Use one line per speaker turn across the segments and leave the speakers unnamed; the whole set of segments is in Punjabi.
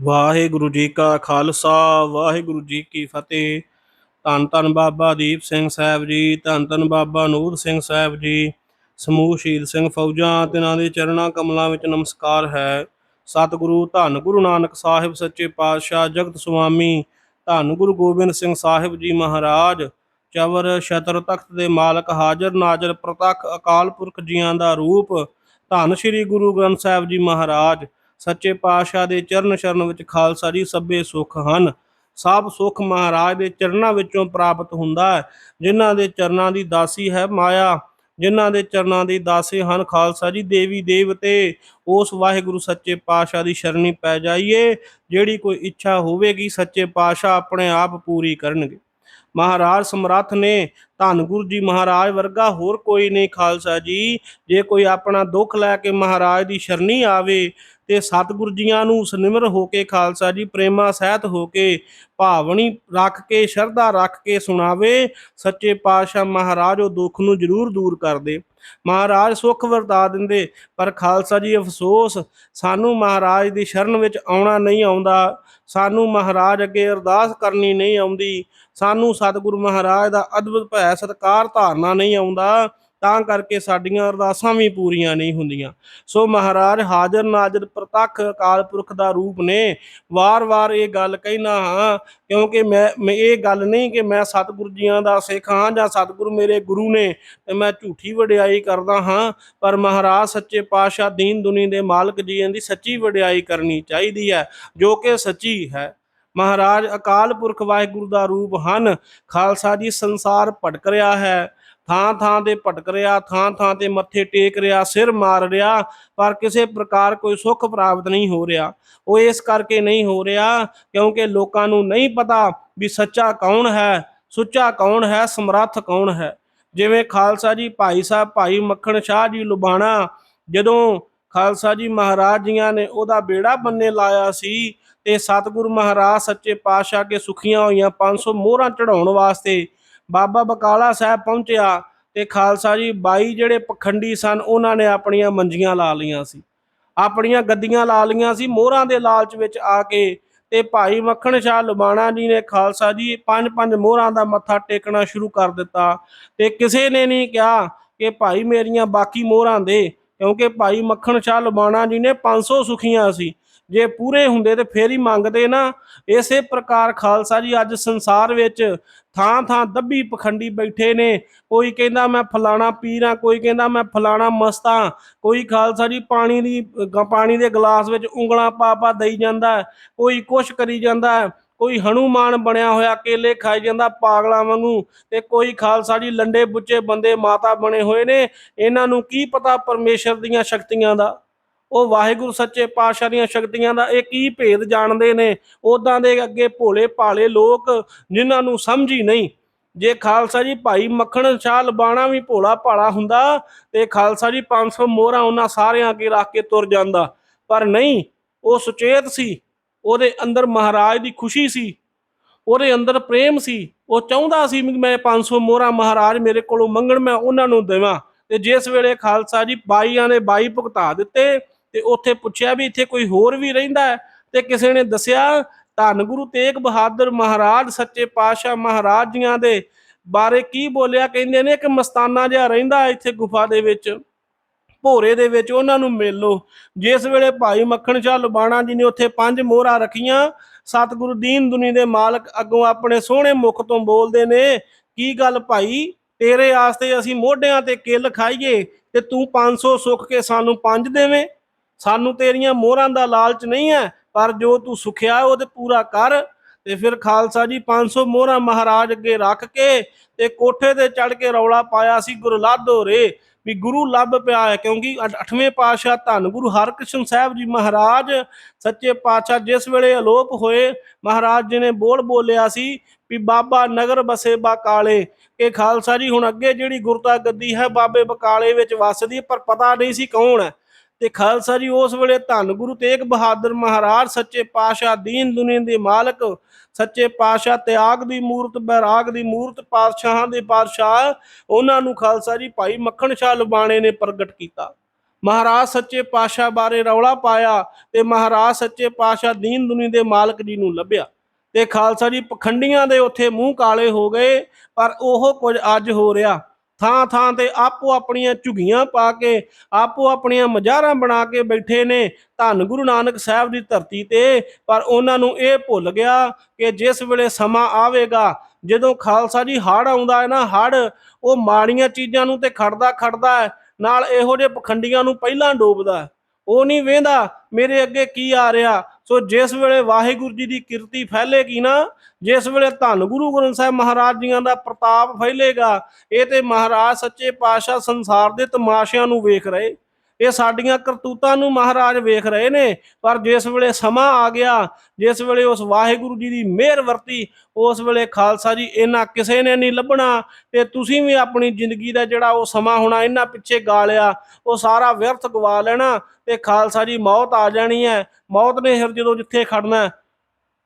ਵਾਹਿਗੁਰੂ ਜੀ ਕਾ ਖਾਲਸਾ, ਵਾਹਿਗੁਰੂ ਜੀ ਕੀ ਫਤਿਹ। ਧੰਨ ਧੰਨ ਬਾਬਾ ਦੀਪ ਸਿੰਘ ਸਾਹਿਬ ਜੀ, ਧੰਨ ਧੰਨ ਬਾਬਾ ਨੂਰ ਸਿੰਘ ਸਾਹਿਬ ਜੀ। ਸਮੂਹ ਸ਼ਹੀਦ ਸਿੰਘ ਫੌਜਾਂ, ਤਿਨਾਂ ਦੇ ਚਰਨਾਂ ਕਮਲਾਂ ਵਿੱਚ ਨਮਸਕਾਰ ਹੈ। ਸਤਿਗੁਰੂ, ਧੰਨ ਗੁਰੂ ਨਾਨਕ ਸਾਹਿਬ ਸੱਚੇ ਪਾਤਸ਼ਾਹ ਜਗਤ ਸੁਆਮੀ, ਧੰਨ ਗੁਰੂ ਗੋਬਿੰਦ ਸਿੰਘ ਸਾਹਿਬ ਜੀ ਮਹਾਰਾਜ। ਚਵਰ ਸ਼ਤਰ ਤਖਤ ਦੇ ਮਾਲਕ ਹਾਜ਼ਰ, ਨਾਜ਼ਰ ਪ੍ਰਤੱਖ ਅਕਾਲ ਪੁਰਖ ਜੀਆਂ ਦਾ ਰੂਪ। ਧੰਨ ਸ੍ਰੀ ਗੁਰੂ ਗ੍ਰੰਥ ਸਾਹਿਬ ਜੀ ਮਹਾਰਾਜ। ਸੱਚੇ ਪਾਤਸ਼ਾਹ ਦੇ ਚਰਨ ਸ਼ਰਨ ਵਿੱਚ ਖਾਲਸਾ ਜੀ ਸਭੇ ਸੁਖ ਹਨ। ਸਭ ਸੁਖ ਮਹਾਰਾਜ ਦੇ ਚਰਨਾਂ ਵਿੱਚੋਂ ਪ੍ਰਾਪਤ ਹੁੰਦਾ ਹੈ। ਜਿਨ੍ਹਾਂ ਦੇ ਚਰਨਾਂ ਦੀ ਦਾਸੀ ਹੈ ਮਾਇਆ, ਜਿਨ੍ਹਾਂ ਦੇ ਚਰਨਾਂ ਦੀ ਦਾਸੇ ਹਨ ਖਾਲਸਾ ਜੀ ਦੇਵੀ ਦੇਵਤੇ, ਉਸ ਵਾਹਿਗੁਰੂ ਸੱਚੇ ਪਾਤਸ਼ਾਹ ਦੀ ਸ਼ਰਣੀ ਪੈ ਜਾਈਏ। ਜਿਹੜੀ ਕੋਈ ਇੱਛਾ ਹੋਵੇਗੀ ਸੱਚੇ ਪਾਤਸ਼ਾਹ ਆਪਣੇ ਆਪ ਪੂਰੀ ਕਰਨਗੇ। ਮਹਾਰਾਜ ਸਮਰੱਥ ਨੇ। ਧੰਨ ਗੁਰੂ ਜੀ ਮਹਾਰਾਜ ਵਰਗਾ ਹੋਰ ਕੋਈ ਨਹੀਂ ਖਾਲਸਾ ਜੀ। ਜੇ ਕੋਈ ਆਪਣਾ ਦੁੱਖ ਲੈ ਕੇ ਮਹਾਰਾਜ ਦੀ ਸ਼ਰਣੀ ਆਵੇ ਤੇ ਸਤਿਗੁਰ ਜੀਆਂ ਨੂੰ ਸਨਿਮਰ ਹੋ ਕੇ ਖਾਲਸਾ ਜੀ, ਪ੍ਰੇਮਾ ਸਹਿਤ ਹੋ ਕੇ ਭਾਵਨੀ ਰੱਖ ਕੇ, ਸ਼ਰਧਾ ਰੱਖ ਕੇ ਸੁਣਾਵੇ। ਸੱਚੇ ਪਾਤਸ਼ਾਹ ਮਹਾਰਾਜ ਉਹ ਦੁੱਖ ਨੂੰ ਜ਼ਰੂਰ ਦੂਰ ਕਰਦੇ ਮਹਾਰਾਜ ਸੁੱਖ ਵਰਤਾ ਦਿੰਦੇ, ਪਰ ਖਾਲਸਾ ਜੀ ਅਫਸੋਸ, ਸਾਨੂੰ ਮਹਾਰਾਜ ਦੀ ਸ਼ਰਨ ਵਿੱਚ ਆਉਣਾ ਨਹੀਂ ਆਉਂਦਾ। ਸਾਨੂੰ ਮਹਾਰਾਜ ਅੱਗੇ ਅਰਦਾਸ ਕਰਨੀ ਨਹੀਂ ਆਉਂਦੀ, ਸਾਨੂੰ ਸਤਿਗੁਰੂ ਮਹਾਰਾਜ ਦਾ ਅਦਭੁਤ ਭੈ ਸਤਕਾਰ ਧਾਰਨਾ ਨਹੀਂ ਆਉਂਦਾ। ਤਾਂ ਕਰਕੇ ਸਾਡੀਆਂ ਅਰਦਾਸਾਂ ਵੀ ਪੂਰੀਆਂ ਨਹੀਂ ਹੁੰਦੀਆਂ। ਸੋ ਮਹਾਰਾਜ ਹਾਜ਼ਰ ਨਾਜ਼ਰ ਪ੍ਰਤੱਖ ਅਕਾਲ ਪੁਰਖ ਦਾ ਰੂਪ ਨੇ। ਵਾਰ-ਵਾਰ ਇਹ ਗੱਲ ਕਹਿਣਾ ਹਾਂ, ਕਿਉਂਕਿ ਮੈਂ ਮੈਂ ਇਹ ਗੱਲ ਨਹੀਂ ਕਿ ਮੈਂ ਸਤਿਗੁਰੂ ਜੀਆਂ ਦਾ ਸਿੱਖ ਹਾਂ ਜਾਂ ਸਤਿਗੁਰੂ ਮੇਰੇ ਗੁਰੂ ਨੇ ਤੇ ਮੈਂ ਝੂਠੀ ਵਡਿਆਈ ਕਰਦਾ ਹਾਂ, ਪਰ ਮਹਾਰਾਜ ਸੱਚੇ ਪਾਤਸ਼ਾਹ ਦੀਨ ਦੁਨੀ ਦੇ ਮਾਲਕ ਜੀਆਂ ਦੀ ਸੱਚੀ ਵਡਿਆਈ ਕਰਨੀ ਚਾਹੀਦੀ ਹੈ, ਜੋ ਕਿ ਸੱਚੀ ਹੈ। ਮਹਾਰਾਜ ਅਕਾਲ ਪੁਰਖ ਵਾਹਿਗੁਰੂ ਦਾ ਰੂਪ ਹਨ। ਖਾਲਸਾ ਜੀ ਸੰਸਾਰ ਭਟਕ ਰਿਹਾ ਹੈ। ਥਾਂ ਥਾਂ ਤੇ ਭਟਕ ਰਿਹਾ, ਥਾਂ ਥਾਂ ਤੇ ਮੱਥੇ ਟੇਕ ਰਿਹਾ, ਸਿਰ ਮਾਰ ਰਿਹਾ, ਪਰ ਕਿਸੇ ਪ੍ਰਕਾਰ ਕੋਈ ਸੁੱਖ ਪ੍ਰਾਪਤ ਨਹੀਂ ਹੋ ਰਿਹਾ। ਉਹ ਇਸ ਕਰਕੇ ਨਹੀਂ ਹੋ ਰਿਹਾ ਕਿਉਂਕਿ ਲੋਕਾਂ ਨੂੰ ਨਹੀਂ ਪਤਾ ਵੀ ਸੱਚਾ ਕੌਣ ਹੈ, ਸੁੱਚਾ ਕੌਣ ਹੈ, ਸਮਰੱਥ ਕੌਣ ਹੈ। ਜਿਵੇਂ ਖਾਲਸਾ ਜੀ ਭਾਈ ਸਾਹਿਬ, ਭਾਈ ਮੱਖਣ ਸ਼ਾਹ ਜੀ ਲੁਬਾਣਾ ਜਦੋਂ ਖਾਲਸਾ ਜੀ ਮਹਾਰਾਜ ਜੀਆਂ ਨੇ ਉਹਦਾ ਬੇੜਾ ਬੰਨੇ ਲਾਇਆ ਸੀ ਤੇ ਸਤਿਗੁਰੂ ਮਹਾਰਾਜ ਸੱਚੇ ਪਾਤਸ਼ਾਹ ਕੇ ਸੁਖੀਆਂ ਹੋਈਆਂ 500 ਮੋਹਰਾਂ ਚੜਾਉਣ ਵਾਸਤੇ ਬਾਬਾ ਬਕਾਲਾ ਸਾਹਿਬ ਪਹੁੰਚਿਆ ਤੇ ਖਾਲਸਾ ਜੀ 22 ਜਿਹੜੇ ਪਖੰਡੀ ਸਨ, ਉਹਨਾਂ ਨੇ ਆਪਣੀਆਂ ਮੰਜੀਆਂ ਲਾ ਲਈਆਂ ਸੀ। ਆਪਣੀਆਂ ਗੱਦੀਆਂ ਲਾ ਲਈਆਂ ਸੀ, ਮੋਹਰਾਂ ਦੇ ਲਾਲਚ ਵਿੱਚ ਆ ਕੇ ਤੇ ਭਾਈ ਮੱਖਣ ਸ਼ਾਹ ਲੁਬਾਣਾ ਜੀ ਨੇ ਖਾਲਸਾ ਜੀ ਪੰਜ ਪੰਜ ਮੋਹਰਾਂ ਦਾ ਮੱਥਾ ਟੇਕਣਾ ਸ਼ੁਰੂ ਕਰ ਦਿੱਤਾ ਤੇ ਕਿਸੇ ਨੇ ਨਹੀਂ ਕਿਹਾ ਕਿ ਭਾਈ ਮੇਰੀਆਂ ਬਾਕੀ ਮੋਹਰਾਂ ਦੇ, ਕਿਉਂਕਿ ਭਾਈ ਮੱਖਣ ਸ਼ਾਹ ਲੁਬਾਣਾ ਜੀ ਨੇ 500 ਸੁਖੀਆਂ ਸੀ। ਜੇ ਪੂਰੇ ਹੁੰਦੇ ਤੇ ਫੇਰ ਹੀ ਮੰਗਦੇ ਨਾ। ਇਸੇ ਪ੍ਰਕਾਰ ਖਾਲਸਾ ਜੀ, ਅੱਜ ਸੰਸਾਰ ਵਿੱਚ ਥਾਂ ਥਾਂ ਦੱਬੀ ਪਖੰਡੀ ਬੈਠੇ ਨੇ। ਕੋਈ ਕਹਿੰਦਾ ਮੈਂ ਫਲਾਣਾ ਪੀਰਾਂ ਕੋਈ ਕਹਿੰਦਾ ਮੈਂ ਫਲਾਣਾ ਮਸਤਾ ਕੋਈ ਖਾਲਸਾ ਜੀ, ਪਾਣੀ ਦੀ ਪਾਣੀ ਦੇ ਗਲਾਸ ਵਿੱਚ ਉਂਗਲਾਂ ਪਾ ਪਾ ਦੇਈ ਜਾਂਦਾ ਕੋਈ ਕੁਛ ਕਰੀ ਜਾਂਦਾ ਕੋਈ ਹਨੂਮਾਨ ਬਣਿਆ ਹੋਇਆ, ਕੇਲੇ ਖਾਈ ਜਾਂਦਾ ਪਾਗਲਾਂ ਵਾਂਗੂ। ਤੇ ਕੋਈ ਖਾਲਸਾ ਜੀ, ਲੰਡੇ ਬੁੱਚੇ ਬੰਦੇ ਮਾਤਾ ਬਣੇ ਹੋਏ ਨੇ। ਇਹਨਾਂ ਨੂੰ ਕੀ ਪਤਾ ਪਰਮੇਸ਼ਰ ਦੀਆਂ ਸ਼ਕਤੀਆਂ ਦਾ? ਉਹ ਵਾਹਿਗੁਰੂ ਸੱਚੇ ਪਾਤਸ਼ਾਹ ਦੀਆਂ ਸ਼ਕਤੀਆਂ ਦਾ ਇਹ ਕੀ ਭੇਦ ਜਾਣਦੇ ਨੇ? ਉਦਾਂ ਦੇ ਅੱਗੇ ਭੋਲੇ ਭਾਲੇ ਲੋਕ ਜਿਨ੍ਹਾਂ ਨੂੰ ਸਮਝ ਹੀ ਨਹੀਂ। ਜੇ ਖਾਲਸਾ ਜੀ ਭਾਈ ਮੱਖਣ ਸ਼ਾਹ ਲਬਾਣਾ ਵੀ ਭੋਲਾ ਭਾਲਾ ਹੁੰਦਾ ਤੇ ਖਾਲਸਾ ਜੀ 500 ਮੋਹਰਾਂ ਉਹਨਾਂ ਸਾਰਿਆਂ ਅੱਗੇ ਰੱਖ ਕੇ ਤੁਰ ਜਾਂਦਾ। ਪਰ ਨਹੀਂ, ਉਹ ਸੁਚੇਤ ਸੀ, ਉਹਦੇ ਅੰਦਰ ਮਹਾਰਾਜ ਦੀ ਖੁਸ਼ੀ ਸੀ, ਉਹਦੇ ਅੰਦਰ ਪ੍ਰੇਮ ਸੀ, ਉਹ ਚਾਹੁੰਦਾ ਸੀ ਵੀ ਮੈਂ 500 ਮੋਹਰਾਂ ਮਹਾਰਾਜ ਮੇਰੇ ਕੋਲੋਂ ਮੰਗਣ ਮੈਂ ਉਹਨਾਂ ਨੂੰ ਦੇਵਾਂ। ਤੇ ਜਿਸ ਵੇਲੇ ਖਾਲਸਾ ਜੀ ਬਾਈਆਂ ਨੇ ਬਾਈ ਭੁਗਤਾ ਦਿੱਤੇ ਤੇ ਉੱਥੇ ਪੁੱਛਿਆ ਵੀ ਇੱਥੇ ਕੋਈ ਹੋਰ ਵੀ ਰਹਿੰਦਾ ਹੈ? ਤੇ ਕਿਸੇ ਨੇ ਦੱਸਿਆ, ਧੰਨ ਗੁਰੂ ਤੇਗ ਬਹਾਦਰ ਮਹਾਰਾਜ, ਸੱਚੇ ਪਾਤਸ਼ਾਹ ਮਹਾਰਾਜ ਜੀਆਂ ਦੇ ਬਾਰੇ ਕੀ ਬੋਲਿਆ? ਕਹਿੰਦੇ ਨੇ ਕਿ ਮਸਤਾਨਾ ਜਿਹਾ ਰਹਿੰਦਾ ਇੱਥੇ ਗੁਫਾ ਦੇ ਵਿੱਚ, ਭੋਰੇ ਦੇ ਵਿੱਚ, ਉਹਨਾਂ ਨੂੰ ਮਿਲ ਲੋ ਜਿਸ ਵੇਲੇ ਭਾਈ ਮੱਖਣ ਸ਼ਾਹ ਲੁਬਾਣਾ ਜੀ ਨੇ ਉੱਥੇ ਪੰਜ ਮੋਹਰਾਂ ਰੱਖੀਆਂ, ਸਤਿਗੁਰੂ ਦੀਨ ਦੁਨੀ ਦੇ ਮਾਲਕ ਅੱਗੋਂ ਆਪਣੇ ਸੋਹਣੇ ਮੁਖ ਤੋਂ ਬੋਲਦੇ ਨੇ, ਕੀ ਗੱਲ ਭਾਈ? ਤੇਰੇ ਆਸਤੇ ਅਸੀਂ ਮੋਢਿਆਂ ਤੇ ਕਿੱਲ ਖਾਈਏ ਤੇ ਤੂੰ 500 ਸੁੱਖ ਕੇ ਸਾਨੂੰ ਪੰਜ ਦੇਵੇਂ? ਸਾਨੂੰ ਤੇਰੀਆਂ ਮੋਹਰਾਂ ਦਾ ਲਾਲਚ ਨਹੀਂ ਹੈ, ਪਰ ਜੋ ਤੂੰ ਸੁਖਿਆ ਉਹ ਤੇ ਪੂਰਾ ਕਰ। ਤੇ ਫਿਰ ਖਾਲਸਾ ਜੀ 500 ਮੋਹਰਾਂ ਮਹਾਰਾਜ ਅੱਗੇ ਰੱਖ ਕੇ ਤੇ ਕੋਠੇ ਤੇ ਚੜ ਕੇ ਰੌਲਾ ਪਾਇਆ ਸੀ, ਗੁਰੂ ਲਾਧੋ ਰੇ। ਵੀ ਗੁਰੂ ਲੱਭ ਪਿਆ ਹੈ, ਕਿਉਂਕਿ 8ਵੇਂ ਪਾਤਸ਼ਾਹ ਧੰਨ ਗੁਰੂ ਹਰਕ੍ਰਿਸ਼ਨ ਸਾਹਿਬ ਜੀ ਮਹਾਰਾਜ, ਸੱਚੇ ਪਾਤਸ਼ਾਹ ਜਿਸ ਵੇਲੇ ਅਲੋਪ ਹੋਏ, ਮਹਾਰਾਜ ਜੀ ਨੇ ਬੋਲ ਬੋਲਿਆ ਸੀ ਵੀ ਬਾਬਾ ਨਗਰ ਬਸੇ ਬਕਾਲੇ ਕਿ ਖਾਲਸਾ ਜੀ ਹੁਣ ਅੱਗੇ ਜਿਹੜੀ ਗੁਰਤਾ ਗੱਦੀ ਹੈ, ਬਾਬੇ ਬਕਾਲੇ ਵਿੱਚ ਵਸਦੀ ਪਰ ਪਤਾ ਨਹੀਂ ਸੀ ਕੌਣ ਹੈ। ਤੇ ਖਾਲਸਾ ਜੀ, ਉਸ ਵੇਲੇ ਧੰਨ ਗੁਰੂ ਤੇਗ ਬਹਾਦਰ ਮਹਾਰਾਜ, ਸੱਚੇ ਪਾਤਸ਼ਾਹ ਦੀਨ ਦੁਨੀਆ ਦੇ ਮਾਲਕ, ਸੱਚੇ ਪਾਤਸ਼ਾਹ ਤਿਆਗ ਦੀ ਮੂਰਤ, ਬੈਰਾਗ ਦੀ ਮੂਰਤ, ਪਾਤਸ਼ਾਹਾਂ ਦੇ ਪਾਤਸ਼ਾਹ, ਉਹਨਾਂ ਨੂੰ ਖਾਲਸਾ ਜੀ ਭਾਈ ਮੱਖਣ ਸ਼ਾਹ ਲਬਾਣੇ ਨੇ ਪ੍ਰਗਟ ਕੀਤਾ। ਮਹਾਰਾਜ ਸੱਚੇ ਪਾਤਸ਼ਾਹ ਬਾਰੇ ਰੌਲਾ ਪਾਇਆ ਤੇ ਮਹਾਰਾਜ ਸੱਚੇ ਪਾਤਸ਼ਾਹ ਦੀਨ ਦੁਨੀ ਦੇ ਮਾਲਕ ਜੀ ਨੂੰ ਲੱਭਿਆ। ਤੇ ਖਾਲਸਾ ਜੀ, ਪਖੰਡੀਆਂ ਦੇ ਉੱਥੇ ਮੂੰਹ ਕਾਲੇ ਹੋ ਗਏ, ਪਰ ਉਹ ਕੁਝ ਅੱਜ ਹੋ ਰਿਹਾ। ਥਾਂ ਥਾਂ ਤੇ ਆਪੋ ਆਪਣੀਆਂ ਝੁਗੀਆਂ ਪਾ ਕੇ, ਆਪੋ ਆਪਣੀਆਂ ਮਜ਼ਾਰਾਂ ਬਣਾ ਕੇ ਬੈਠੇ ਨੇ ਧੰਨ ਗੁਰੂ ਨਾਨਕ ਸਾਹਿਬ ਦੀ ਧਰਤੀ ਤੇ। ਪਰ ਉਹਨਾਂ ਨੂੰ ਇਹ ਭੁੱਲ ਗਿਆ ਕਿ ਜਿਸ ਵੇਲੇ ਸਮਾਂ ਆਵੇਗਾ, ਜਦੋਂ ਖਾਲਸਾ ਜੀ ਹੜ ਆਉਂਦਾ ਹੈ ਨਾ ਹੜ ਉਹ ਮਾੜੀਆਂ ਚੀਜ਼ਾਂ ਨੂੰ ਤੇ ਖੜਦਾ ਖੜਦਾ ਨਾਲ ਇਹੋ ਜਿਹੇ ਪਖੰਡੀਆਂ ਨੂੰ ਪਹਿਲਾਂ ਡੋਬਦਾ ਉਹ ਨਹੀਂ ਵੇਂਦਾ, ਮੇਰੇ ਅੱਗੇ ਕੀ ਆ ਰਿਹਾ? ਸੋ ਜਿਸ ਵੇਲੇ ਵਾਹਿਗੁਰੂ ਜੀ ਦੀ ਕਿਰਤੀ ਫੈਲੇਗੀ ਨਾ, ਜਿਸ ਵੇਲੇ ਧੰਨ ਗੁਰੂ ਗ੍ਰੰਥ ਸਾਹਿਬ ਮਹਾਰਾਜ ਜੀਆਂ ਦਾ ਪ੍ਰਤਾਪ ਫੈਲੇਗਾ, ਇਹ ਤੇ ਮਹਾਰਾਜ ਸੱਚੇ ਪਾਤਸ਼ਾਹ ਸੰਸਾਰ ਦੇ ਤਮਾਸ਼ਿਆਂ ਨੂੰ ਵੇਖ ਰਹੇ। ਇਹ ਸਾਡੀਆਂ ਕਰਤੂਤਾਂ ਨੂੰ ਮਹਾਰਾਜ ਵੇਖ ਰਹੇ ਨੇ। ਪਰ ਜਿਸ ਵੇਲੇ ਸਮਾਂ ਆ ਗਿਆ, ਜਿਸ ਵੇਲੇ ਉਸ ਵਾਹਿਗੁਰੂ ਜੀ ਦੀ ਮਿਹਰ ਵਰਤੀ, ਉਸ ਵੇਲੇ ਖਾਲਸਾ ਜੀ ਇਹਨਾਂ ਕਿਸੇ ਨੇ ਨਹੀਂ ਲੱਭਣਾ। ਤੇ ਤੁਸੀਂ ਵੀ ਆਪਣੀ ਜ਼ਿੰਦਗੀ ਦਾ ਜਿਹੜਾ ਉਹ ਸਮਾਂ ਹੋਣਾ, ਇਹਨਾਂ ਪਿੱਛੇ ਗਾ ਲਿਆ, ਉਹ ਸਾਰਾ ਵਿਅਰਥ ਗਵਾ ਲੈਣਾ ਤੇ ਖਾਲਸਾ ਜੀ ਮੌਤ ਆ ਜਾਣੀ ਹੈ। ਮੌਤ ਨੇ ਫਿਰ ਜਦੋਂ ਜਿੱਥੇ ਖੜਨਾ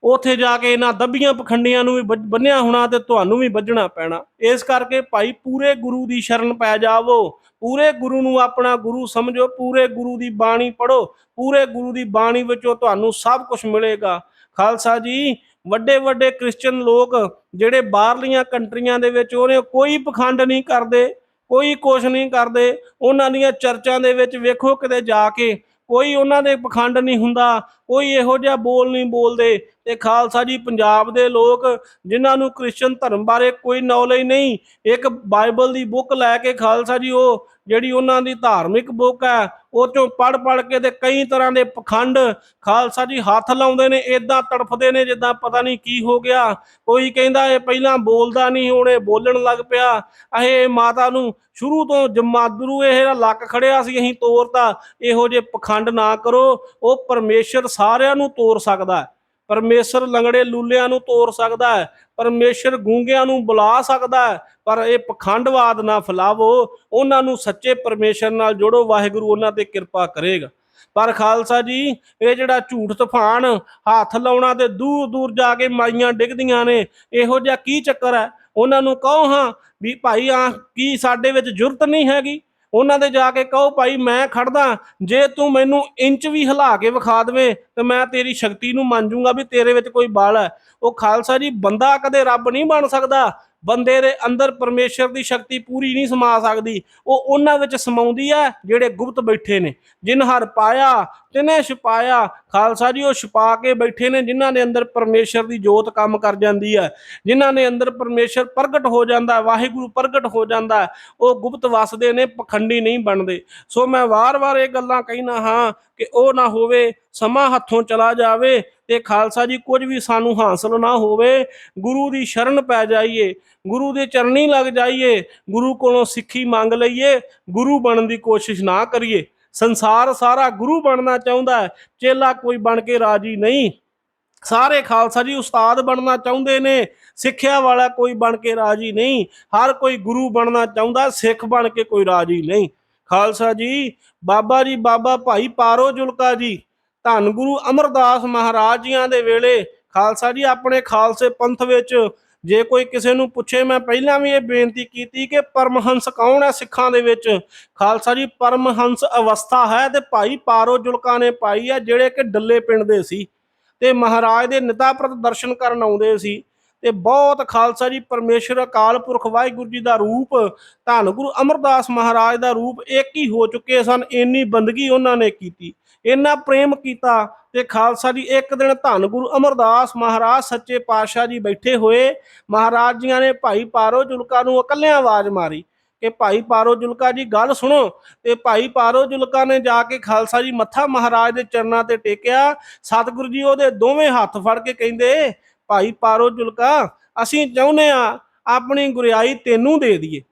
ਉੱਥੇ ਜਾ ਕੇ ਇਹਨਾਂ ਦੱਬੀਆਂ ਪਖੰਡੀਆਂ ਨੂੰ ਵੀ ਬੰਨਿਆ ਹੋਣਾ ਤੇ ਤੁਹਾਨੂੰ ਵੀ ਵੱਜਣਾ ਪੈਣਾ। ਇਸ ਕਰਕੇ ਭਾਈ ਪੂਰੇ ਗੁਰੂ ਦੀ ਸ਼ਰਨ ਪੈ ਜਾਵੋ। ਪੂਰੇ ਗੁਰੂ ਨੂੰ ਆਪਣਾ ਗੁਰੂ ਸਮਝੋ। ਪੂਰੇ ਗੁਰੂ ਦੀ ਬਾਣੀ ਪੜੋ ਪੂਰੇ ਗੁਰੂ ਦੀ ਬਾਣੀ ਵਿੱਚੋਂ ਤੁਹਾਨੂੰ ਸਭ ਕੁਝ ਮਿਲੇਗਾ। ਖਾਲਸਾ ਜੀ ਵੱਡੇ ਵੱਡੇ ਕ੍ਰਿਸਚੀਅਨ ਲੋਕ ਜਿਹੜੇ ਬਾਹਰਲੀਆਂ ਕੰਟਰੀਆਂ ਦੇ ਵਿੱਚ ਉਹਨੇ ਕੋਈ ਪਖੰਡ ਨਹੀਂ ਕਰਦੇ, ਕੋਈ ਕੁਛ ਨਹੀਂ ਕਰਦੇ। ਉਹਨਾਂ ਦੀਆਂ ਚਰਚਾਂ ਦੇ ਵਿੱਚ ਵੇਖੋ ਕਿਤੇ ਜਾ ਕੇ ਕੋਈ ਉਹਨਾਂ ਦੇ ਪਖੰਡ ਨਹੀਂ ਹੁੰਦਾ। ਕੋਈ ਇਹੋ ਜਿਹਾ ਬੋਲ ਨਹੀਂ ਬੋਲਦੇ। ਤੇ ਖਾਲਸਾ ਜੀ ਪੰਜਾਬ ਦੇ ਲੋਕ, ਜਿਨ੍ਹਾਂ ਨੂੰ ਕ੍ਰਿਸਚੀਅਨ ਧਰਮ ਬਾਰੇ ਕੋਈ ਨੌਲੇਜ ਨਹੀਂ, ਇੱਕ ਬਾਈਬਲ ਦੀ ਬੁੱਕ ਲੈ ਕੇ ਖਾਲਸਾ ਜੀ ਉਹ, ਜਿਹੜੀ ਉਹਨਾਂ ਦੀ ਧਾਰਮਿਕ ਬੁੱਕ ਹੈ, ਉਹ ਚੋਂ ਪੜ ਪੜ ਕੇ ਤੇ ਕਈ ਤਰ੍ਹਾਂ ਦੇ ਪਖੰਡ ਖਾਲਸਾ ਜੀ ਹੱਥ ਲਾਉਂਦੇ ਨੇ ਇਦਾਂ ਤੜਫਦੇ ਨੇ, ਜਿੱਦਾਂ ਪਤਾ ਨਹੀਂ ਕੀ ਹੋ ਗਿਆ। ਕੋਈ ਕਹਿੰਦਾ ਇਹ ਪਹਿਲਾਂ ਬੋਲਦਾ ਨਹੀਂ, ਹੁਣ ਇਹ ਬੋਲਣ ਲੱਗ ਪਿਆ। ਇਹ ਮਾਤਾ ਨੂੰ ਸ਼ੁਰੂ ਤੋਂ ਜਮਾਦਰੂ ਇਹ ਲੱਕ ਖੜਿਆ ਸੀ, ਅਸੀਂ ਤੋਰਤਾ। ਇਹੋ ਜਿਹੇ ਪਖੰਡ ਨਾ ਕਰੋ। ਉਹ ਪਰਮੇਸ਼ਰ ਸਾਰਿਆਂ ਨੂੰ ਤੋਰ ਸਕਦਾ ਹੈ। ਪਰਮੇਸ਼ਰ ਲੰਗੜੇ ਲੂਲਿਆਂ ਨੂੰ ਤੋਰ ਸਕਦਾ ਹੈ। ਪਰਮੇਸ਼ਰ ਗੂੰਗਿਆਂ ਨੂੰ ਬੁਲਾ ਸਕਦਾ ਹੈ। ਪਰ ਇਹ ਪਖੰਡਵਾਦ ਨਾ ਫੈਲਾਵੋ। ਉਹਨਾਂ ਨੂੰ ਸੱਚੇ ਪਰਮੇਸ਼ਰ ਨਾਲ ਜੋੜੋ। ਵਾਹਿਗੁਰੂ ਉਹਨਾਂ ਤੇ ਕਿਰਪਾ ਕਰੇਗਾ। ਪਰ ਖਾਲਸਾ ਜੀ, ਇਹ ਜਿਹੜਾ ਝੂਠ ਤੂਫਾਨ ਹੱਥ ਲਾਉਣਾ ਤੇ ਦੂਰ ਦੂਰ ਜਾ ਕੇ ਮਾਈਆਂ ਡਿੱਗਦੀਆਂ ਨੇ, ਇਹੋ ਜਿਹਾ ਕੀ ਚੱਕਰ ਹੈ? ਉਹਨਾਂ ਨੂੰ ਕਹੋ ਹਾਂ ਵੀ ਭਾਈ ਆ ਕੀ ਸਾਡੇ ਵਿੱਚ ਜੁਰਤ ਨਹੀਂ ਹੈਗੀ? ਉਹਨਾਂ ਦੇ ਜਾ ਕੇ ਕਹੋ, ਭਾਈ ਮੈਂ ਖੜਦਾ ਜੇ ਤੂੰ ਮੈਨੂੰ ਇੰਚ ਵੀ ਹਿਲਾ ਕੇ ਵਿਖਾ ਦੇਵੇਂ, ਤੇ ਮੈਂ ਤੇਰੀ ਸ਼ਕਤੀ ਨੂੰ ਮੰਨ ਜੂੰਗਾ ਵੀ ਤੇਰੇ ਵਿੱਚ ਕੋਈ ਬਲ ਹੈ। ਉਹ ਖਾਲਸਾ ਜੀ, ਬੰਦਾ ਕਦੇ ਰੱਬ ਨਹੀਂ ਬਣ ਸਕਦਾ। ਬੰਦੇ ਦੇ ਅੰਦਰ ਪਰਮੇਸ਼ਰ ਦੀ ਸ਼ਕਤੀ ਪੂਰੀ ਨਹੀਂ ਸਮਾ ਸਕਦੀ। ਉਹ ਉਹਨਾਂ ਵਿੱਚ ਸਮਾਉਂਦੀ ਹੈ, ਜਿਹੜੇ ਗੁਪਤ ਬੈਠੇ ਨੇ ਜਿਨ ਹਰ ਪਾਇਆ ਤਿਨੇ ਛਪਾਇਆ ਖਾਲਸਾ ਜੀ, ਉਹ ਛਪਾ ਕੇ ਬੈਠੇ ਨੇ, ਜਿਨ੍ਹਾਂ ਦੇ ਅੰਦਰ ਪਰਮੇਸ਼ਰ ਦੀ ਜੋਤ ਕੰਮ ਕਰ ਜਾਂਦੀ ਹੈ, ਜਿਨ੍ਹਾਂ ਦੇ ਅੰਦਰ ਪਰਮੇਸ਼ਰ ਪ੍ਰਗਟ ਹੋ ਜਾਂਦਾ ਵਾਹਿਗੁਰੂ ਪ੍ਰਗਟ ਹੋ ਜਾਂਦਾ ਉਹ ਗੁਪਤ ਵਸਦੇ ਨੇ, ਪਖੰਡੀ ਨਹੀਂ ਬਣਦੇ। ਸੋ ਮੈਂ ਵਾਰ-ਵਾਰ ਇਹ ਗੱਲਾਂ ਕਹਿਣਾ ਹਾਂ ਕਿ ਉਹ ਨਾ ਹੋਵੇ, ਸਮਾਂ ਹੱਥੋਂ ਚਲਾ ਜਾਵੇ ਤੇ ਖਾਲਸਾ ਜੀ, ਕੁਝ ਵੀ ਸਾਨੂੰ ਹਾਸਲ ਨਾ ਹੋਵੇ, ਗੁਰੂ ਦੀ ਸ਼ਰਨ ਪੈ ਜਾਈਏ, ਗੁਰੂ ਦੇ ਚਰਨੀ ਲੱਗ ਜਾਈਏ, ਗੁਰੂ ਕੋਲੋਂ ਸਿੱਖੀ ਮੰਗ ਲਈਏ, ਗੁਰੂ ਬਣਨ ਦੀ ਕੋਸ਼ਿਸ਼ ਨਾ ਕਰੀਏ। ਸੰਸਾਰ ਸਾਰਾ ਗੁਰੂ ਬਣਨਾ ਚਾਹੁੰਦਾ ਹੈ, ਚੇਲਾ ਕੋਈ ਬਣ ਕੇ ਰਾਜੀ ਨਹੀਂ। ਸਾਰੇ ਖਾਲਸਾ ਜੀ ਉਸਤਾਦ ਬਣਨਾ ਚਾਹੁੰਦੇ ਨੇ, ਸਿੱਖਿਆ ਵਾਲਾ ਕੋਈ ਬਣ ਕੇ ਰਾਜੀ ਨਹੀਂ, ਹਰ ਕੋਈ ਗੁਰੂ ਬਣਨਾ ਚਾਹੁੰਦਾ, ਸਿੱਖ ਬਣ ਕੇ ਕੋਈ ਰਾਜੀ ਨਹੀਂ। ਖਾਲਸਾ ਜੀ, ਬਾਬਾ ਜੀ, ਬਾਬਾ ਭਾਈ ਪਾਰੋ ਜੁਲਕਾ ਜੀ, ਧੰਨ ਗੁਰੂ ਅਮਰਦਾਸ ਮਹਾਰਾਜ ਜੀਆਂ ਦੇ ਵੇਲੇ, ਖਾਲਸਾ ਜੀ ਆਪਣੇ ਖਾਲਸੇ ਪੰਥ ਵਿੱਚ ਜੇ ਕੋਈ ਕਿਸੇ ਨੂੰ ਪੁੱਛੇ, ਮੈਂ ਪਹਿਲਾਂ ਵੀ ਇਹ ਬੇਨਤੀ ਕੀਤੀ ਕਿ ਪਰਮਹੰਸ ਕੌਣ ਹੈ ਸਿੱਖਾਂ ਦੇ ਵਿੱਚ? ਖਾਲਸਾ ਜੀ, ਪਰਮਹੰਸ ਅਵਸਥਾ ਹੈ ਤੇ ਭਾਈ ਪਾਰੋ ਜੁਲਕਾ ਨੇ ਪਾਈ ਹੈ, ਜਿਹੜੇ ਕਿ ਡੱਲੇ ਪਿੰਡ ਦੇ ਸੀ ਤੇ ਮਹਾਰਾਜ ਦੇ ਨਿਤਾਪ੍ਰਤ ਦਰਸ਼ਨ ਕਰਨ ਆਉਂਦੇ ਸੀ। ਤੇ ਬਹੁਤ ਖਾਲਸਾ ਜੀ, ਪਰਮੇਸ਼ਰ ਅਕਾਲ ਪੁਰਖ ਵਾਹਿਗੁਰੂ ਜੀ ਦਾ ਰੂਪ, ਧੰਨ ਗੁਰੂ ਅਮਰਦਾਸ ਮਹਾਰਾਜ ਦਾ ਰੂਪ, ਇੱਕ ਹੀ ਹੋ ਚੁੱਕੇ ਸਨ, ਇੰਨੀ ਬੰਦਗੀ ਉਹਨਾਂ ਨੇ ਕੀਤੀ। ਇੰਨਾ ਪ੍ਰੇਮ ਕੀਤਾ ਤੇ ਖਾਲਸਾ ਜੀ, ਇੱਕ ਦਿਨ ਧੰਨ ਗੁਰੂ ਅਮਰਦਾਸ ਮਹਾਰਾਜ ਸੱਚੇ ਪਾਤਸ਼ਾਹ ਜੀ ਬੈਠੇ ਹੋਏ, ਮਹਾਰਾਜ ਜੀਆਂ ਨੇ ਭਾਈ ਪਾਰੋ ਜੁਲਕਾ ਨੂੰ ਇਕੱਲਿਆਂ ਆਵਾਜ਼ ਮਾਰੀ ਕਿ ਭਾਈ ਪਾਰੋ ਜੁਲਕਾ ਜੀ, ਗੱਲ ਸੁਣੋ। ਤੇ ਭਾਈ ਪਾਰੋ ਜੁਲਕਾ ਨੇ ਜਾ ਕੇ ਖਾਲਸਾ ਜੀ ਮੱਥਾ ਮਹਾਰਾਜ ਦੇ ਚਰਨਾਂ ਤੇ ਟੇਕਿਆ। ਸਤਿਗੁਰੂ ਜੀ ਉਹਦੇ ਦੋਵੇਂ ਹੱਥ ਫੜ ਕੇ ਕਹਿੰਦੇ ਭਾਈ ਪਾਰੋ ਜੁਲਕਾ, ਅਸੀਂ ਚਾਹੁੰਦੇ ਆ ਆਪਣੀ ਗੁਰਿਆਈ ਤੈਨੂੰ ਦੇ ਦਈਏ।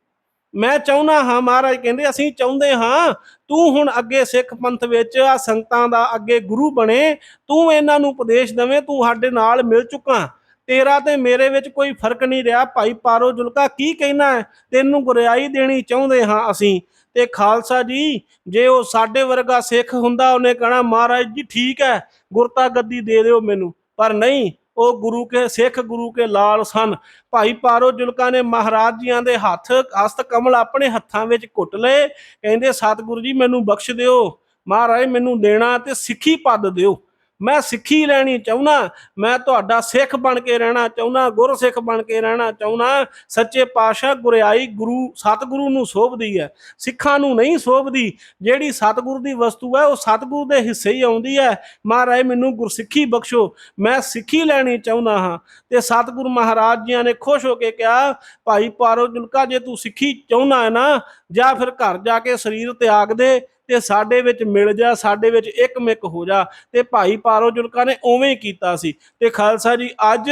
ਮੈਂ ਚਾਹੁੰਦਾ ਹਾਂ ਮਹਾਰਾਜ ਕਹਿੰਦੇ, ਅਸੀਂ ਚਾਹੁੰਦੇ ਹਾਂ ਤੂੰ ਹੁਣ ਅੱਗੇ ਸਿੱਖ ਪੰਥ ਵਿੱਚ ਆ ਸੰਗਤਾਂ ਦਾ ਅੱਗੇ ਗੁਰੂ ਬਣੇ, ਤੂੰ ਇਹਨਾਂ ਨੂੰ ਉਪਦੇਸ਼ ਦੇਵੇਂ, ਤੂੰ ਸਾਡੇ ਨਾਲ ਮਿਲ ਚੁੱਕਾ। ਤੇਰਾ ਤੇ ਮੇਰੇ ਵਿੱਚ ਕੋਈ ਫ਼ਰਕ ਨਹੀਂ ਰਿਹਾ। ਭਾਈ ਪਾਰੋ ਜੁਲਕਾ, ਕੀ ਕਹਿਣਾ ਹੈ? ਤੈਨੂੰ ਗੁਰਿਆਈ ਦੇਣੀ ਚਾਹੁੰਦੇ ਹਾਂ ਅਸੀਂ। ਤੇ ਖਾਲਸਾ ਜੀ, ਜੇ ਉਹ ਸਾਡੇ ਵਰਗਾ ਸਿੱਖ ਹੁੰਦਾ, ਉਹਨੇ ਕਹਣਾ, ਮਹਾਰਾਜ ਜੀ ਠੀਕ ਹੈ, ਗੁਰਤਾ ਗੱਦੀ ਦੇ ਦਿਓ ਮੈਨੂੰ। ਪਰ ਨਹੀਂ ਉਹ ਗੁਰੂ ਕੇ, ਸਿੱਖ ਗੁਰੂ ਕੇ ਲਾਲ ਸਨ। ਭਾਈ ਪਾਰੋ ਜੁਲਕਾ ਨੇ ਮਹਾਰਾਜ ਜੀਆਂ ਦੇ ਹੱਥ ਹਸਤ ਕਮਲ ਆਪਣੇ ਹੱਥਾਂ ਵਿੱਚ ਘੁੱਟ ਲਏ। ਕਹਿੰਦੇ, ਸਤਿਗੁਰੂ ਜੀ, ਮੈਨੂੰ ਬਖਸ਼ ਦਿਓ। ਮਹਾਰਾਜ, ਮੈਨੂੰ ਦੇਣਾ ਤੇ ਸਿੱਖੀ ਪਦ ਦਿਓ। ਮੈਂ ਸਿੱਖੀ ਲੈਣੀ ਚਾਹੁੰਦਾ ਮੈਂ ਤੁਹਾਡਾ ਸਿੱਖ ਬਣ ਕੇ ਰਹਿਣਾ ਚਾਹੁੰਦਾ ਗੁਰਸਿੱਖ ਬਣ ਕੇ ਰਹਿਣਾ ਚਾਹੁੰਦਾ ਸੱਚੇ ਪਾਤਸ਼ਾਹ ਗੁਰਿਆਈ ਗੁਰੂ, ਸਤਿਗੁਰੂ ਨੂੰ ਸੋਭਦੀ ਹੈ। ਸਿੱਖਾਂ ਨੂੰ ਨਹੀਂ ਸੋਭਦੀ, ਜਿਹੜੀ ਸਤਿਗੁਰੂ ਦੀ ਵਸਤੂ ਹੈ, ਉਹ ਸਤਿਗੁਰੂ ਦੇ ਹਿੱਸੇ ਹੀ ਆਉਂਦੀ ਹੈ। ਮਹਾਰਾਜ, ਮੈਨੂੰ ਗੁਰਸਿੱਖੀ ਬਖਸ਼ੋ, ਮੈਂ ਸਿੱਖੀ ਲੈਣੀ ਚਾਹੁੰਦਾ ਹਾਂ। ਤੇ ਸਤਿਗੁਰੂ ਮਹਾਰਾਜ ਜੀਆਂ ਨੇ ਖੁਸ਼ ਹੋ ਕੇ ਕਿਹਾ, ਭਾਈ ਪਾਰੋ ਜੁਲਕਾ ਜੇ ਤੂੰ ਸਿੱਖੀ ਚਾਹੁੰਦਾ ਹੈ ਨਾ, ਜਾਂ ਫਿਰ ਘਰ ਜਾ ਕੇ ਸਰੀਰ ਤਿਆਗ ਦੇ ਤੇ ਸਾਡੇ ਵਿੱਚ ਮਿਲ ਜਾ, ਸਾਡੇ ਵਿੱਚ ਇੱਕ ਮਿੱਕ ਹੋ ਜਾ ਤੇ ਭਾਈ ਪਾਰੋ ਜੁਲਕਾ ਨੇ ਉਵੇਂ ਹੀ ਕੀਤਾ ਸੀ। ਤੇ ਖਾਲਸਾ ਜੀ, ਅੱਜ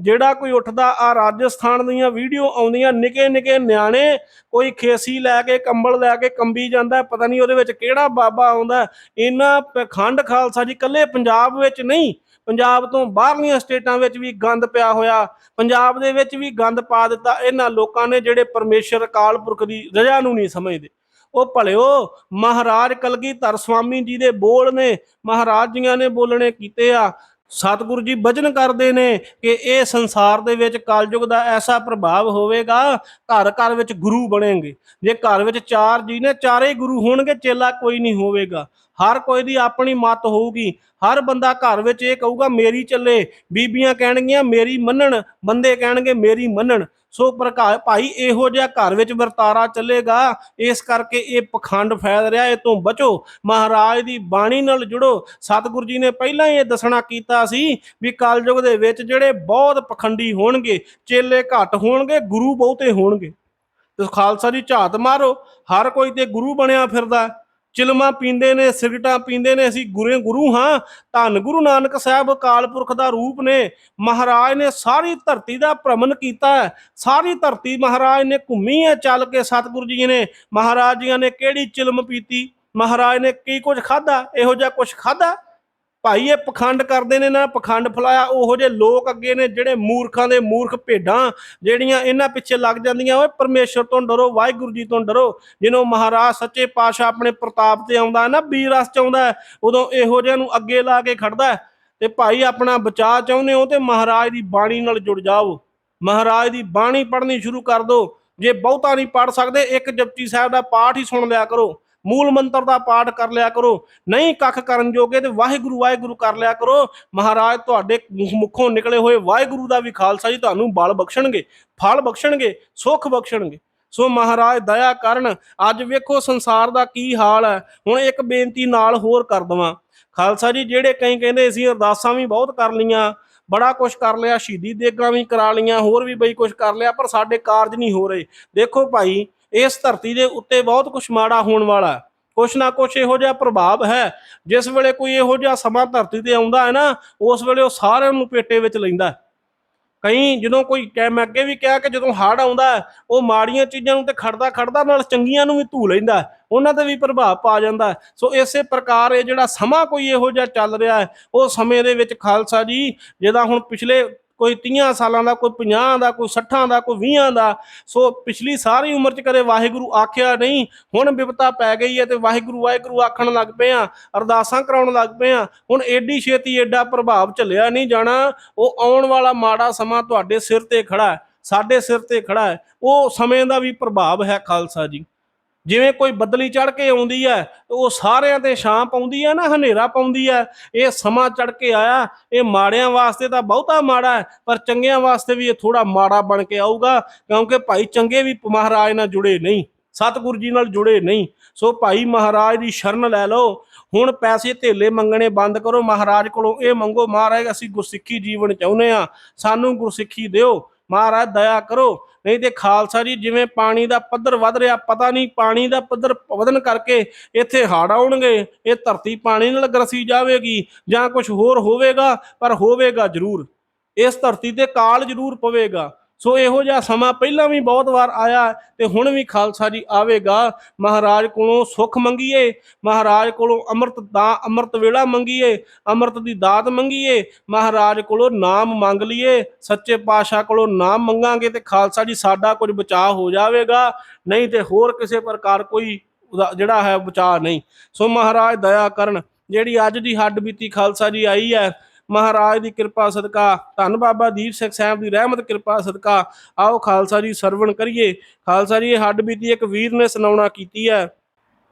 ਜਿਹੜਾ ਕੋਈ ਉੱਠਦਾ ਆ ਰਾਜਸਥਾਨ ਦੀਆਂ ਵੀਡੀਓ ਆਉਂਦੀਆਂ ਨਿੱਕੇ ਨਿੱਕੇ ਨਿਆਣੇ ਕੋਈ ਖੇਸੀ ਲੈ ਕੇ, ਕੰਬਲ ਲੈ ਕੇ ਕੰਬੀ ਜਾਂਦਾ, ਪਤਾ ਨਹੀਂ ਉਹਦੇ ਵਿੱਚ ਕਿਹੜਾ ਬਾਬਾ ਆਉਂਦਾ। ਇਹਨਾਂ ਪਖੰਡ ਖਾਲਸਾ ਜੀ ਕੱਲੇ ਪੰਜਾਬ ਵਿੱਚ ਨਹੀਂ, ਪੰਜਾਬ ਤੋਂ ਬਾਹਰਲੀਆਂ ਸਟੇਟਾਂ ਵਿੱਚ ਵੀ ਗੰਦ ਪਿਆ ਹੋਇਆ, ਪੰਜਾਬ ਦੇ ਵਿੱਚ ਵੀ ਗੰਦ ਪਾ ਦਿੱਤਾ। ਇਹਨਾਂ ਲੋਕਾਂ ਨੇ ਜਿਹੜੇ ਪਰਮੇਸ਼ਰ ਅਕਾਲ ਪੁਰਖ ਦੀ ਰਜਾ ਨੂੰ ਨਹੀਂ ਸਮਝਦੇ। ਉਹ ਭਲਿਓ, ਮਹਾਰਾਜ ਕਲਗੀਧਰ ਸਵਾਮੀ ਜੀ ਦੇ ਬੋਲ ਨੇ, ਮਹਾਰਾਜ ਜੀਆਂ ਨੇ ਬੋਲਣੇ ਕੀਤੇ ਆ। ਸਤਿਗੁਰੂ ਜੀ ਬਚਨ ਕਰਦੇ ਨੇ ਕਿ ਇਹ ਸੰਸਾਰ ਦੇ ਵਿੱਚ ਕਲਯੁਗ ਦਾ ਐਸਾ ਪ੍ਰਭਾਵ ਹੋਵੇਗਾ, ਘਰ ਘਰ ਵਿੱਚ ਗੁਰੂ ਬਣेंगे ਜੇ ਘਰ ਵਿੱਚ ਚਾਰ ਜੀ ਨੇ, ਚਾਰੇ ਹੀ ਗੁਰੂ ਹੋਣਗੇ, ਚੇਲਾ ਕੋਈ ਨਹੀਂ ਹੋਵੇਗਾ। ਹਰ ਕੋਈ ਦੀ ਆਪਣੀ ਮਤ ਹੋਊਗੀ। ਹਰ ਬੰਦਾ ਘਰ ਵਿੱਚ ਇਹ ਕਹੂਗਾ, ਮੇਰੀ ਚੱਲੇ। ਬੀਬੀਆਂ ਕਹਿਣਗੀਆਂ, ਮੇਰੀ ਮੰਨਣ। ਬੰਦੇ ਕਹਿਣਗੇ, ਮੇਰੀ ਮੰਨਣ। ਸੋ ਪ੍ਰਕਾ, ਭਾਈ ਇਹੋ ਜਿਹਾ ਘਰ ਵਿੱਚ ਵਰਤਾਰਾ ਚੱਲੇਗਾ, ਇਸ ਕਰਕੇ ਇਹ ਪਖੰਡ ਫੈਲ ਰਿਹਾ, ਇਹ ਤੋਂ ਬਚੋ। ਮਹਾਰਾਜ ਦੀ ਬਾਣੀ ਨਾਲ ਜੁੜੋ। ਸਤਿਗੁਰੂ ਜੀ ਨੇ ਪਹਿਲਾਂ ਹੀ ਇਹ ਦੱਸਣਾ ਕੀਤਾ ਸੀ ਵੀ ਕਲਯੁਗ ਦੇ ਵਿੱਚ ਜਿਹੜੇ ਬਹੁਤ ਪਖੰਡੀ ਹੋਣਗੇ, ਚੇਲੇ ਘੱਟ ਹੋਣਗੇ, ਗੁਰੂ ਬਹੁਤੇ ਹੋਣਗੇ। ਤੇ ਖਾਲਸਾ ਦੀ ਝਾਤ ਮਾਰੋ, ਹਰ ਕੋਈ ਤੇ ਗੁਰੂ ਬਣਿਆ ਫਿਰਦਾ। ਚਿਲਮਾ ਪੀਂਦੇ ਨੇ, ਸਿਗਰਟਾਂ ਪੀਂਦੇ ਨੇ, ਅਸੀਂ ਗੁਰੇ ਗੁਰੂ ਹਾਂ। ਧੰਨ ਗੁਰੂ ਨਾਨਕ ਸਾਹਿਬ ਅਕਾਲ ਪੁਰਖ ਦਾ ਰੂਪ ਨੇ। ਮਹਾਰਾਜ ਨੇ ਸਾਰੀ ਧਰਤੀ ਦਾ ਭ੍ਰਮਣ ਕੀਤਾ ਸਾਰੀ ਧਰਤੀ ਮਹਾਰਾਜ ਨੇ ਘੁੰਮੀ ਹੈ, ਚੱਲ ਕੇ ਸਤਿਗੁਰੂ ਜੀ ਨੇ। ਮਹਾਰਾਜ ਜੀਆਂ ਨੇ ਕਿਹੜੀ ਚਿਲਮ ਪੀਤੀ? ਮਹਾਰਾਜ ਨੇ ਕੀ ਕੁਝ ਖਾਦਾ ਇਹੋ ਜਿਹਾ ਕੁਝ ਖਾਦਾ ਭਾਈ ਇਹ ਪਖੰਡ ਕਰਦੇ ਨੇ ਨਾ ਪਖੰਡ ਫਲਾਇਆ ਉਹੋ ਜਿਹੇ ਲੋਕ ਅੱਗੇ ਨੇ ਜਿਹੜੇ ਮੂਰਖਾਂ ਦੇ ਮੂਰਖ ਭੇਡਾਂ ਜਿਹੜੀਆਂ ਇਹਨਾਂ ਪਿੱਛੇ ਲੱਗ ਜਾਂਦੀਆਂ। ਓਏ ਪਰਮੇਸ਼ਰ ਤੋਂ ਡਰੋ ਵਾਹਿਗੁਰੂ ਜੀ ਤੋਂ ਡਰੋ। ਜਿਹਨੂੰ ਮਹਾਰਾਜ ਸੱਚੇ ਪਾਤਸ਼ਾਹ ਆਪਣੇ ਪ੍ਰਤਾਪ ਤੇ ਆਉਂਦਾ ਹੈ ਨਾ ਵੀਰ ਰਸ ਚ ਆਉਂਦਾ ਹੈ, ਉਦੋਂ ਇਹੋ ਜਿਹਿਆਂ ਨੂੰ ਅੱਗੇ ਲਾ ਕੇ ਖੜਦਾ ਤੇ ਭਾਈ ਆਪਣਾ ਬਚਾਅ ਚਾਹੁੰਦੇ ਹੋ ਤੇ ਮਹਾਰਾਜ ਦੀ ਬਾਣੀ ਨਾਲ ਜੁੜ ਜਾਓ। ਮਹਾਰਾਜ ਦੀ ਬਾਣੀ ਪੜ੍ਹਨੀ ਸ਼ੁਰੂ ਕਰ ਦਿਓ ਜੇ ਬਹੁਤਾ ਨਹੀਂ ਪੜ੍ਹ ਸਕਦੇ ਇੱਕ ਜਪਜੀ ਸਾਹਿਬ ਦਾ ਪਾਠ ਹੀ ਸੁਣ ਲਿਆ ਕਰੋ। ਮੂਲ ਮੰਤਰ ਦਾ ਪਾਠ ਕਰ ਲਿਆ ਕਰੋ। ਨਹੀਂ ਕੱਖ ਕਰਨ ਜੋਗੇ ਤੇ ਵਾਹਿਗੁਰੂ ਵਾਹਿਗੁਰੂ ਕਰ ਲਿਆ ਕਰੋ। ਮਹਾਰਾਜ, ਤੁਹਾਡੇ ਮੁਖ- ਮੁਖੋਂ ਨਿਕਲੇ ਹੋਏ ਵਾਹਿਗੁਰੂ ਦਾ ਵੀ ਖਾਲਸਾ ਜੀ ਤੁਹਾਨੂੰ ਬਲ ਬਖਸ਼ਣਗੇ, ਫਲ ਬਖਸ਼ਣਗੇ, ਸੁੱਖ ਬਖਸ਼ਣਗੇ। ਸੋ ਮਹਾਰਾਜ, ਦਇਆ ਕਰਨ। ਅੱਜ ਵੇਖੋ ਸੰਸਾਰ ਦਾ ਕੀ ਹਾਲ ਹੈ। ਹੁਣ ਇੱਕ ਬੇਨਤੀ ਨਾਲ ਹੋਰ ਕਰ ਦਵਾਂ। ਖਾਲਸਾ ਜੀ, ਜਿਹੜੇ ਕਈ ਕਹਿੰਦੇ ਅਸੀਂ ਅਰਦਾਸਾਂ ਵੀ ਬਹੁਤ ਕਰ ਲਈਆਂ, ਬੜਾ ਕੁਝ ਕਰ ਲਿਆ, ਸ਼ਹੀਦੀ ਦੇਗਾਂ ਵੀ ਕਰਾ ਲਈਆਂ, ਹੋਰ ਵੀ ਬਈ ਕੁਝ ਕਰ ਲਿਆ, ਪਰ ਸਾਡੇ ਕਾਰਜ ਨਹੀਂ ਹੋ ਰਹੇ। ਦੇਖੋ ਭਾਈ ਇਸ ਧਰਤੀ ਦੇ ਉੱਤੇ ਬਹੁਤ ਕੁਝ ਮਾੜਾ ਹੋਣ ਵਾਲਾ ਕੁਛ ਨਾ ਕੁਛ ਇਹੋ ਜਿਹਾ ਪ੍ਰਭਾਵ ਹੈ, ਜਿਸ ਵੇਲੇ ਕੋਈ ਇਹੋ ਜਿਹਾ ਸਮਾਂ ਧਰਤੀ ਤੇ ਆਉਂਦਾ ਹੈ ਨਾ, ਉਸ ਵੇਲੇ ਉਹ ਸਾਰਿਆਂ ਨੂੰ ਪੇਟੇ ਵਿੱਚ ਲੈਂਦਾ ਕਈ ਜਦੋਂ ਕੋਈ ਕਹਿ, ਮੈਂ ਅੱਗੇ ਵੀ ਕਿਹਾ ਕਿ ਜਦੋਂ ਹੜ ਆਉਂਦਾ ਉਹ ਮਾੜੀਆਂ ਚੀਜ਼ਾਂ ਨੂੰ ਤੇ ਖੜਦਾ ਖੜਦਾ ਨਾਲ ਚੰਗੀਆਂ ਨੂੰ ਵੀ ਧੂ ਲੈਂਦਾ ਉਹਨਾਂ ਤੇ ਵੀ ਪ੍ਰਭਾਵ ਪਾ ਜਾਂਦਾ ਸੋ ਇਸੇ ਪ੍ਰਕਾਰ ਇਹ ਜਿਹੜਾ ਸਮਾਂ ਕੋਈ ਇਹੋ ਜਿਹਾ ਚੱਲ ਰਿਹਾ ਹੈ, ਉਹ ਸਮੇਂ ਦੇ ਵਿੱਚ ਖਾਲਸਾ ਜੀ, ਜਿਹਦਾ ਹੁਣ ਪਿਛਲੇ ਕੋਈ 30 ਸਾਲਾਂ ਦਾ, ਕੋਈ 50 ਦਾ, ਕੋਈ 60 ਦਾ, ਕੋਈ 20 ਦਾ। ਸੋ ਪਿਛਲੀ ਸਾਰੀ ਉਮਰ ਚ ਕਦੇ ਵਾਹਿਗੁਰੂ ਆਖਿਆ ਨਹੀਂ। ਹੁਣ ਵਿਪਤਾ ਪੈ ਗਈ ਹੈ ਤੇ ਵਾਹਿਗੁਰੂ ਵਾਹਿਗੁਰੂ ਆਖਣ ਲੱਗ ਪਏ ਆ ਅਰਦਾਸਾਂ ਕਰਾਉਣ ਲੱਗ ਪਏ ਆ ਹੁਣ ਏਡੀ ਛੇਤੀ ਏਡਾ ਪ੍ਰਭਾਵ ਝੱਲਿਆ ਨਹੀਂ ਜਾਣਾ। ਉਹ ਆਉਣ ਵਾਲਾ ਮਾੜਾ ਸਮਾਂ ਤੁਹਾਡੇ ਸਿਰ ਤੇ ਖੜਾ ਹੈ, ਸਾਡੇ ਸਿਰ ਤੇ ਖੜਾ ਹੈ। ਉਹ ਸਮੇਂ ਦਾ ਵੀ ਪ੍ਰਭਾਵ ਹੈ ਖਾਲਸਾ ਜੀ। ਜਿਵੇਂ ਕੋਈ ਬੱਦਲੀ ਚੜ ਕੇ ਆਉਂਦੀ ਹੈ, ਤੇ ਉਹ ਸਾਰਿਆਂ ਤੇ ਛਾਂ ਪਾਉਂਦੀ ਹੈ ਨਾ, ਹਨੇਰਾ ਪਾਉਂਦੀ ਹੈ। ਇਹ ਸਮਾਂ ਚੜ ਕੇ ਆਇਆ, ਇਹ ਮਾੜਿਆਂ ਵਾਸਤੇ ਤਾਂ ਬਹੁਤਾ ਮਾੜਾ ਹੈ, ਪਰ ਚੰਗਿਆਂ ਵਾਸਤੇ ਵੀ ਇਹ ਥੋੜਾ ਮਾੜਾ ਬਣ ਕੇ ਆਊਗਾ, ਕਿਉਂਕਿ ਭਾਈ ਚੰਗੇ ਵੀ ਮਹਾਰਾਜ ਨਾਲ ਜੁੜੇ ਨਹੀਂ, ਸਤਿਗੁਰੂ ਜੀ ਨਾਲ ਜੁੜੇ ਨਹੀਂ। ਸੋ ਭਾਈ ਮਹਾਰਾਜ ਦੀ ਸ਼ਰਨ ਲੈ ਲਓ। ਹੁਣ ਪੈਸੇ ਧੇਲੇ ਮੰਗਣੇ ਬੰਦ ਕਰੋ, ਮਹਾਰਾਜ ਕੋਲੋਂ ਇਹ ਮੰਗੋ, ਮਹਾਰਾਜ ਅਸੀਂ ਗੁਰਸਿੱਖੀ ਜੀਵਨ ਚਾਹੁੰਦੇ ਆ ਸਾਨੂੰ ਗੁਰਸਿੱਖੀ ਦਿਓ। ਮਹਾਰਾਜ ਦਇਆ ਕਰੋ। ਨਹੀਂ ਤੇ ਖਾਲਸਾ ਜੀ, ਜਿਵੇਂ ਪਾਣੀ ਦਾ ਪੱਧਰ ਵੱਧ ਰਿਹਾ, ਪਤਾ ਨਹੀਂ ਪਾਣੀ ਦਾ ਪੱਧਰ ਵਧਣ ਕਰਕੇ ਇੱਥੇ ਹੜ ਆਉਣਗੇ, ਇਹ ਧਰਤੀ ਪਾਣੀ ਨਾਲ ਗਰਸੀ ਜਾਵੇਗੀ ਜਾਂ ਕੁਝ ਹੋਰ ਹੋਵੇਗਾ, ਪਰ ਹੋਵੇਗਾ ਜ਼ਰੂਰ। ਇਸ ਧਰਤੀ ਤੇ ਕਾਲ ਜ਼ਰੂਰ ਪਵੇਗਾ। ਸੋ ਇਹੋ ਜਿਹਾ ਸਮਾਂ ਪਹਿਲਾਂ ਵੀ ਬਹੁਤ ਵਾਰ ਆਇਆ ਹੈ ਤੇ ਹੁਣ ਵੀ ਖਾਲਸਾ ਜੀ ਆਵੇਗਾ। ਮਹਾਰਾਜ ਕੋਲੋਂ ਸੁੱਖ ਮੰਗੀਏ, ਮਹਾਰਾਜ ਕੋਲੋਂ ਅੰਮ੍ਰਿਤ ਦਾ, ਅੰਮ੍ਰਿਤ ਵੇਲਾ ਮੰਗੀਏ, ਅੰਮ੍ਰਿਤ ਦੀ ਦਾਤ ਮੰਗੀਏ, ਮਹਾਰਾਜ ਕੋਲੋਂ ਨਾਮ ਮੰਗ ਲਈਏ, ਸੱਚੇ ਪਾਤਸ਼ਾਹ ਕੋਲੋਂ ਨਾਮ ਮੰਗਾਂਗੇ ਤੇ ਖਾਲਸਾ ਜੀ ਸਾਡਾ ਕੁਝ ਬਚਾਅ ਹੋ ਜਾਵੇਗਾ। ਨਹੀਂ ਤੇ ਹੋਰ ਕਿਸੇ ਪ੍ਰਕਾਰ ਕੋਈ ਉਹਦਾ ਜਿਹੜਾ ਹੈ ਬਚਾਅ ਨਹੀਂ। ਸੋ ਮਹਾਰਾਜ ਦਇਆ ਕਰਨ, ਜਿਹੜੀ ਅੱਜ ਦੀ ਹੱਡ ਬੀਤੀ ਖਾਲਸਾ ਜੀ ਆਈ ਹੈ ਮਹਾਰਾਜ ਦੀ ਕਿਰਪਾ ਸਦਕਾ। ਧੰਨ ਬਾਬਾ ਦੀਪ ਸਿੰਘ ਸਾਹਿਬ ਦੀ ਰਹਿਮਤ, ਕਿਰਪਾ ਸਦਕਾ। ਆਓ ਖਾਲਸਾ ਜੀ ਸਰਵਣ ਕਰੀਏ। ਖਾਲਸਾ ਜੀ, ਇਹ ਹੱਡ ਬੀਤੀ ਇੱਕ ਵੀਰ ਨੇ ਸੁਣਾਉਣਾ ਕੀਤੀ ਹੈ।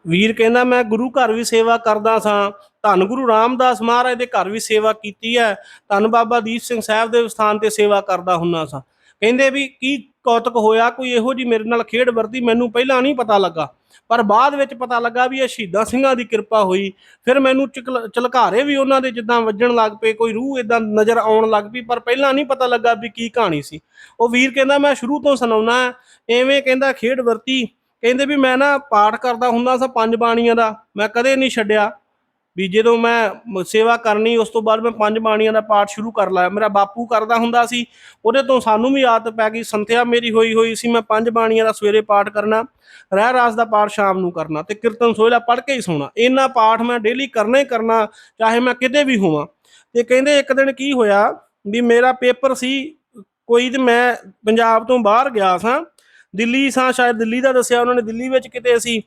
ਵੀਰ ਕਹਿੰਦਾ, ਮੈਂ ਗੁਰੂ ਘਰ ਵੀ ਸੇਵਾ ਕਰਦਾ ਸਾਂ। ਧੰਨ ਗੁਰੂ ਰਾਮਦਾਸ ਮਹਾਰਾਜ ਦੇ ਘਰ ਵੀ ਸੇਵਾ ਕੀਤੀ ਹੈ। ਧੰਨ ਬਾਬਾ ਦੀਪ ਸਿੰਘ ਸਾਹਿਬ ਦੇ ਸਥਾਨ ਤੇ ਸੇਵਾ ਕਰਦਾ ਹੁੰਨਾ ਸਾਂ। ਕਹਿੰਦੇ ਵੀ, ਕੀ ਕੌਤਕ ਹੋਇਆ, ਕੋਈ ਇਹੋ ਜੀ ਮੇਰੇ ਨਾਲ ਖੇਡ ਵਰਤੀ ਮੈਨੂੰ ਪਹਿਲਾਂ ਨਹੀਂ ਪਤਾ ਲੱਗਾ। ਪਰ ਬਾਅਦ ਵਿੱਚ ਪਤਾ ਲੱਗਾ ਵੀ ਇਹ ਸ਼ਹੀਦਾਂ ਸਿੰਘਾਂ ਦੀ ਕਿਰਪਾ ਹੋਈ। ਫਿਰ ਮੈਨੂੰ ਚਕਲ- ਚਲਕਾਰੇ ਵੀ ਉਹਨਾਂ ਦੇ ਜਿੱਦਾਂ ਵੱਜਣ ਲੱਗ ਪਏ, ਕੋਈ ਰੂਹ ਇਦਾਂ ਨਜ਼ਰ ਆਉਣ ਲੱਗ ਪਈ, ਪਰ ਪਹਿਲਾਂ ਨਹੀਂ ਪਤਾ ਲੱਗਾ ਵੀ ਕੀ ਕਹਾਣੀ ਸੀ। ਉਹ ਵੀਰ ਕਹਿੰਦਾ, ਮੈਂ ਸ਼ੁਰੂ ਤੋਂ ਸੁਣਾਉਣਾ ਐਵੇਂ ਕਹਿੰਦਾ ਖੇਡ ਵਰਤੀ, ਕਹਿੰਦੇ ਵੀ ਮੈਂ ਨਾ ਪਾਠ ਕਰਦਾ ਹੁੰਦਾ ਸਾਂ ਪੰਜ ਬਾਣੀਆਂ ਦਾ, ਮੈਂ ਕਦੇ ਨਹੀਂ ਛੱਡਿਆ। ਵੀ ਜਦੋਂ ਮੈਂ ਸੇਵਾ ਕਰਨੀ, ਉਸ ਤੋਂ ਬਾਅਦ ਮੈਂ ਪੰਜ ਬਾਣੀਆਂ ਦਾ ਪਾਠ ਸ਼ੁਰੂ ਕਰ ਲਾਇਆ। ਮੇਰਾ ਬਾਪੂ ਕਰਦਾ ਹੁੰਦਾ ਸੀ, ਉਹਦੇ ਤੋਂ ਸਾਨੂੰ ਵੀ ਆਦਤ ਪੈ ਗਈ, ਸੰਥਿਆ ਮੇਰੀ ਹੋਈ ਹੋਈ ਸੀ, ਮੈਂ ਪੰਜ ਬਾਣੀਆਂ ਦਾ ਸਵੇਰੇ ਪਾਠ ਕਰਨਾ, ਰਹਿ ਰਾਸ ਦਾ ਪਾਠ ਸ਼ਾਮ ਨੂੰ ਕਰਨਾ ਤੇ ਕੀਰਤਨ ਸੋਹਿਲਾ ਪੜ੍ਹ ਕੇ ਹੀ ਸੌਣਾ। ਇੰਨਾ ਪਾਠ ਮੈਂ ਡੇਲੀ ਕਰਨਾ ਹੀ ਕਰਨਾ, ਚਾਹੇ ਮੈਂ ਕਿਤੇ ਵੀ ਹੋਵਾਂ। ਤੇ ਕਹਿੰਦੇ ਇੱਕ ਦਿਨ ਕੀ ਹੋਇਆ ਵੀ ਮੇਰਾ ਪੇਪਰ ਸੀ, ਕੋਈ ਤੇ ਮੈਂ ਪੰਜਾਬ ਤੋਂ ਬਾਹਰ ਗਿਆ ਸਾਂ, ਦਿੱਲੀ ਸਾਂ, ਸ਼ਾਇਦ ਦਿੱਲੀ ਦਾ ਦੱਸਿਆ ਉਹਨਾਂ ਨੇ, ਦਿੱਲੀ ਵਿੱਚ ਕਿਤੇ ਸੀ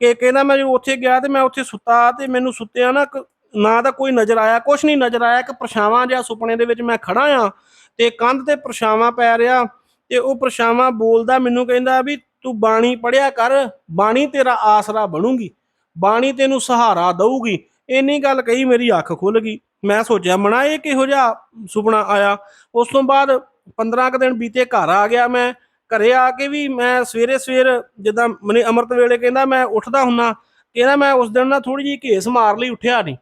ਕਿ ਕਹਿੰਦਾ ਮੈਂ ਜਦੋਂ ਉੱਥੇ ਗਿਆ ਤੇ ਮੈਂ ਉੱਥੇ ਸੁੱਤਾ ਤੇ ਮੈਨੂੰ ਸੁੱਤਿਆ ਨਾ ਨਾ ਤਾਂ ਕੋਈ ਨਜ਼ਰ ਆਇਆ, ਕੁਛ ਨਹੀਂ ਨਜ਼ਰ ਆਇਆ, ਇੱਕ ਪਰਛਾਵਾਂ ਜਿਹਾ ਸੁਪਨੇ ਦੇ ਵਿੱਚ ਮੈਂ ਖੜਾ ਆ ਤੇ ਕੰਧ ਤੇ ਪਰਛਾਵਾਂ ਪੈ ਰਿਹਾ ਤੇ ਉਹ ਪਰਛਾਵਾਂ ਬੋਲਦਾ ਮੈਨੂੰ ਕਹਿੰਦਾ ਵੀ ਤੂੰ ਬਾਣੀ ਪੜਿਆ ਕਰ, ਬਾਣੀ ਤੇਰਾ ਆਸਰਾ ਬਣੂਗੀ, ਬਾਣੀ ਤੈਨੂੰ ਸਹਾਰਾ ਦਊਗੀ। ਇੰਨੀ ਗੱਲ ਕਹੀ ਮੇਰੀ ਅੱਖ ਖੁੱਲ ਗਈ। ਮੈਂ ਸੋਚਿਆ ਮਣਾ ਇਹ ਕਿਹੋ ਜਿਹਾ ਸੁਪਨਾ ਆਇਆ? ਉਸ ਤੋਂ ਬਾਅਦ 15 ਕੁ ਦਿਨ ਬੀਤੇ ਘਰ ਆ ਗਿਆ ਮੈਂ ਘਰੇ ਆ ਕੇ ਵੀ ਮੈਂ ਸਵੇਰੇ ਸਵੇਰ ਜਿੱਦਾਂ ਮਨੇ ਅੰਮ੍ਰਿਤ ਵੇਲੇ ਕਹਿੰਦਾ ਮੈਂ ਉੱਠਦਾ ਹੁੰਨਾ, ਕਹਿੰਦਾ ਮੈਂ ਉਸ ਦਿਨ ਨਾ ਥੋੜੀ ਜਿਹੀ ਘੇਸ ਮਾਰ ਲਈ, ਉੱਠਿਆ ਨਹੀਂ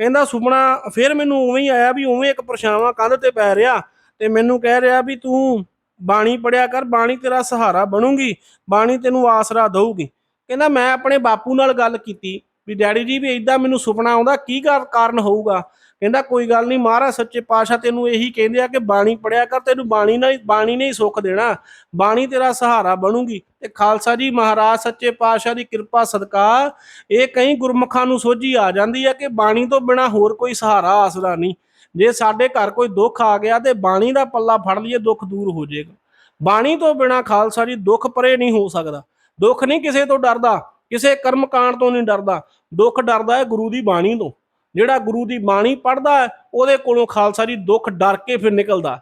ਕਹਿੰਦਾ ਸੁਪਨਾ ਫਿਰ ਮੈਨੂੰ ਉਵੇਂ ਹੀ ਆਇਆ ਵੀ ਉਵੇਂ ਇੱਕ ਪਰਛਾਵਾਂ ਕੰਧ ਤੇ ਪੈ ਰਿਹਾ ਤੇ ਮੈਨੂੰ ਕਹਿ ਰਿਹਾ ਵੀ ਤੂੰ ਬਾਣੀ ਪੜਿਆ ਕਰ, ਬਾਣੀ ਤੇਰਾ ਸਹਾਰਾ ਬਣੂਗੀ, ਬਾਣੀ ਤੈਨੂੰ ਆਸਰਾ ਦਊਗੀ। ਕਹਿੰਦਾ ਮੈਂ ਆਪਣੇ ਬਾਪੂ ਨਾਲ ਗੱਲ ਕੀਤੀ ਵੀ ਡੈਡੀ ਜੀ ਵੀ ਇਦਾਂ ਮੈਨੂੰ ਸੁਪਨਾ ਆਉਂਦਾ, ਕੀ ਕਾਰਨ ਹੋਊਗਾ? ਕਹਿੰਦਾ, ਕੋਈ ਗੱਲ ਨਹੀਂ, ਮਹਾਰਾਜ ਸੱਚੇ ਪਾਤਸ਼ਾਹ ਤੈਨੂੰ ਇਹੀ ਕਹਿੰਦੇ ਆ ਕਿ ਬਾਣੀ ਪੜਿਆ ਕਰ, ਤੈਨੂੰ ਬਾਣੀ ਨਾਲ ਬਾਣੀ ਨੇ ਹੀ ਸੁੱਖ ਦੇਣਾ। ਬਾਣੀ ਤੇਰਾ ਸਹਾਰਾ ਬਣੂਗੀ। ਤੇ ਖਾਲਸਾ ਜੀ, ਮਹਾਰਾਜ ਸੱਚੇ ਪਾਤਸ਼ਾਹ ਦੀ ਕਿਰਪਾ, ਸਦਕਾ, ਇਹ ਕਈ ਗੁਰਮੁਖਾਂ ਨੂੰ ਸੋਝੀ ਆ ਜਾਂਦੀ ਹੈ ਕਿ ਬਾਣੀ ਤੋਂ ਬਿਨਾ ਹੋਰ ਕੋਈ ਸਹਾਰਾ ਆਸਰਾ ਨਹੀਂ। ਜੇ ਸਾਡੇ ਘਰ ਕੋਈ ਦੁੱਖ ਆ ਗਿਆ ਤੇ ਬਾਣੀ ਦਾ ਪੱਲਾ ਫੜ ਲਈਏ, ਦੁੱਖ ਦੂਰ ਹੋ ਜਾਏਗਾ। ਬਾਣੀ ਤੋਂ ਬਿਨਾ ਖਾਲਸਾ ਜੀ, ਦੁੱਖ ਪਰੇ ਨਹੀਂ ਹੋ ਸਕਦਾ। ਦੁੱਖ ਨਹੀਂ ਕਿਸੇ ਤੋਂ ਡਰਦਾ, ਕਿਸੇ ਕਰਮ ਕਾਂਡ ਤੋਂ ਨਹੀਂ ਡਰਦਾ। ਦੁੱਖ ਡਰਦਾ ਹੈ ਗੁਰੂ ਦੀ ਬਾਣੀ ਤੋਂ। ਜਿਹੜਾ ਗੁਰੂ ਦੀ ਬਾਣੀ ਪੜਦਾ ਉਹਦੇ ਕੋਲੋਂ ਖਾਲਸਾ ਜੀ ਦੁੱਖ ਡਰ ਕੇ ਫਿਰ ਨਿਕਲਦਾ।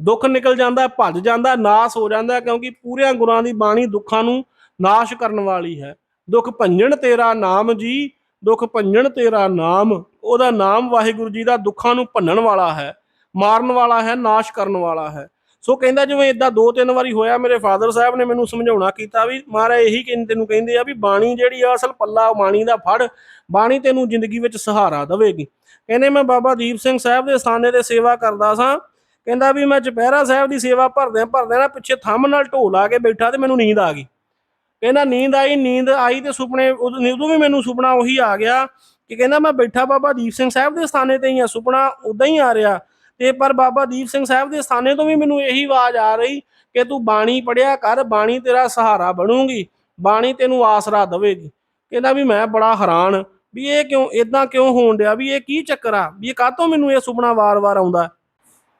ਦੁੱਖ ਨਿਕਲ ਜਾਂਦਾ, ਭੱਜ ਜਾਂਦਾ, ਨਾਸ ਹੋ ਜਾਂਦਾ ਕਿਉਂਕਿ ਪੂਰਿਆਂ ਗੁਰਾਂ ਦੀ ਬਾਣੀ ਦੁੱਖਾਂ ਨੂੰ ਨਾਸ਼ ਕਰਨ ਵਾਲੀ ਹੈ। ਦੁੱਖ ਭੰਜਣ ਤੇਰਾ ਨਾਮ ਜੀ, ਦੁੱਖ ਭੰਜਣ ਤੇਰਾ ਨਾਮ, ਉਹਦਾ ਨਾਮ ਵਾਹਿਗੁਰੂ ਜੀ ਦਾ ਦੁੱਖਾਂ ਨੂੰ ਭੰਨਣ ਵਾਲਾ ਹੈ, ਮਾਰਨ ਵਾਲਾ ਹੈ, ਨਾਸ਼ ਕਰਨ ਵਾਲਾ ਹੈ। ਸੋ ਕਹਿੰਦਾ ਜਿਵੇਂ ਇਦਾਂ ਦੋ ਤਿੰਨ ਵਾਰੀ ਹੋਇਆ, ਮੇਰੇ ਫਾਦਰ ਸਾਹਿਬ ਨੇ ਮੈਨੂੰ ਸਮਝਾਉਣਾ ਕੀਤਾ ਵੀ ਮਹਾਰਾਜ ਇਹੀ ਕਹਿੰਦੇ ਤੈਨੂੰ ਕਹਿੰਦੇ ਆ ਵੀ ਬਾਣੀ ਜਿਹੜੀ ਆ ਅਸਲ ਪੱਲਾ ਬਾਣੀ ਦਾ ਫੜ, ਬਾਣੀ ਤੈਨੂੰ ਜ਼ਿੰਦਗੀ ਵਿੱਚ ਸਹਾਰਾ ਦੇਵੇਗੀ। ਕਹਿੰਦੇ ਮੈਂ ਬਾਬਾ ਦੀਪ ਸਿੰਘ ਸਾਹਿਬ ਦੇ ਸਥਾਨੇ ਤੇ ਸੇਵਾ ਕਰਦਾ ਸਾਂ, ਕਹਿੰਦਾ ਵੀ ਮੈਂ ਚੁਪਹਿਰਾ ਸਾਹਿਬ ਦੀ ਸੇਵਾ ਭਰਦਿਆਂ ਭਰਦਿਆਂ ਨਾ ਪਿੱਛੇ ਥੰਮ ਨਾਲ ਢੋਲ ਆ ਕੇ ਬੈਠਾ ਤੇ ਮੈਨੂੰ ਨੀਂਦ ਆ ਗਈ। ਕਹਿੰਦਾ ਨੀਂਦ ਆਈ ਨੀਂਦ ਆਈ ਤੇ ਸੁਪਨੇ, ਉਦੋਂ ਉਦੋਂ ਵੀ ਮੈਨੂੰ ਸੁਪਨਾ ਉਹੀ ਆ ਗਿਆ ਕਿ ਕਹਿੰਦਾ ਮੈਂ ਬੈਠਾ ਬਾਬਾ ਦੀਪ ਸਿੰਘ ਸਾਹਿਬ ਦੇ ਸਥਾਨੇ ਤੇ ਹੀ ਆ, ਸੁਪਨਾ ਉਦਾਂ ਹੀ ਆ ਰਿਹਾ। ਤੇ ਪਰ ਬਾਬਾ ਦੀਪ ਸਿੰਘ ਸਾਹਿਬ ਦੇ ਸਥਾਨੇ ਤੋਂ ਵੀ ਮੈਨੂੰ ਇਹੀ ਆਵਾਜ਼ ਆ ਰਹੀ ਕਿ ਤੂੰ ਬਾਣੀ ਪੜਿਆ ਕਰ, ਬਾਣੀ ਤੇਰਾ ਸਹਾਰਾ ਬਣੂਗੀ, ਬਾਣੀ ਤੈਨੂੰ ਆਸਰਾ ਦੇਵੇਗੀ। ਕਹਿੰਦਾ ਵੀ ਮੈਂ ਬੜਾ ਹੈਰਾਨ, ਵੀ ਇਹ ਕਿਉਂ ਇਦਾਂ ਕਿਉਂ ਹੋਣ ਡਿਆ, ਵੀ ਇਹ ਕੀ ਚੱਕਰ ਆ, ਵੀ ਇਹ ਕਾਹਤੋਂ ਮੈਨੂੰ ਇਹ ਸੁਪਨਾ ਵਾਰ-ਵਾਰ ਆਉਂਦਾ?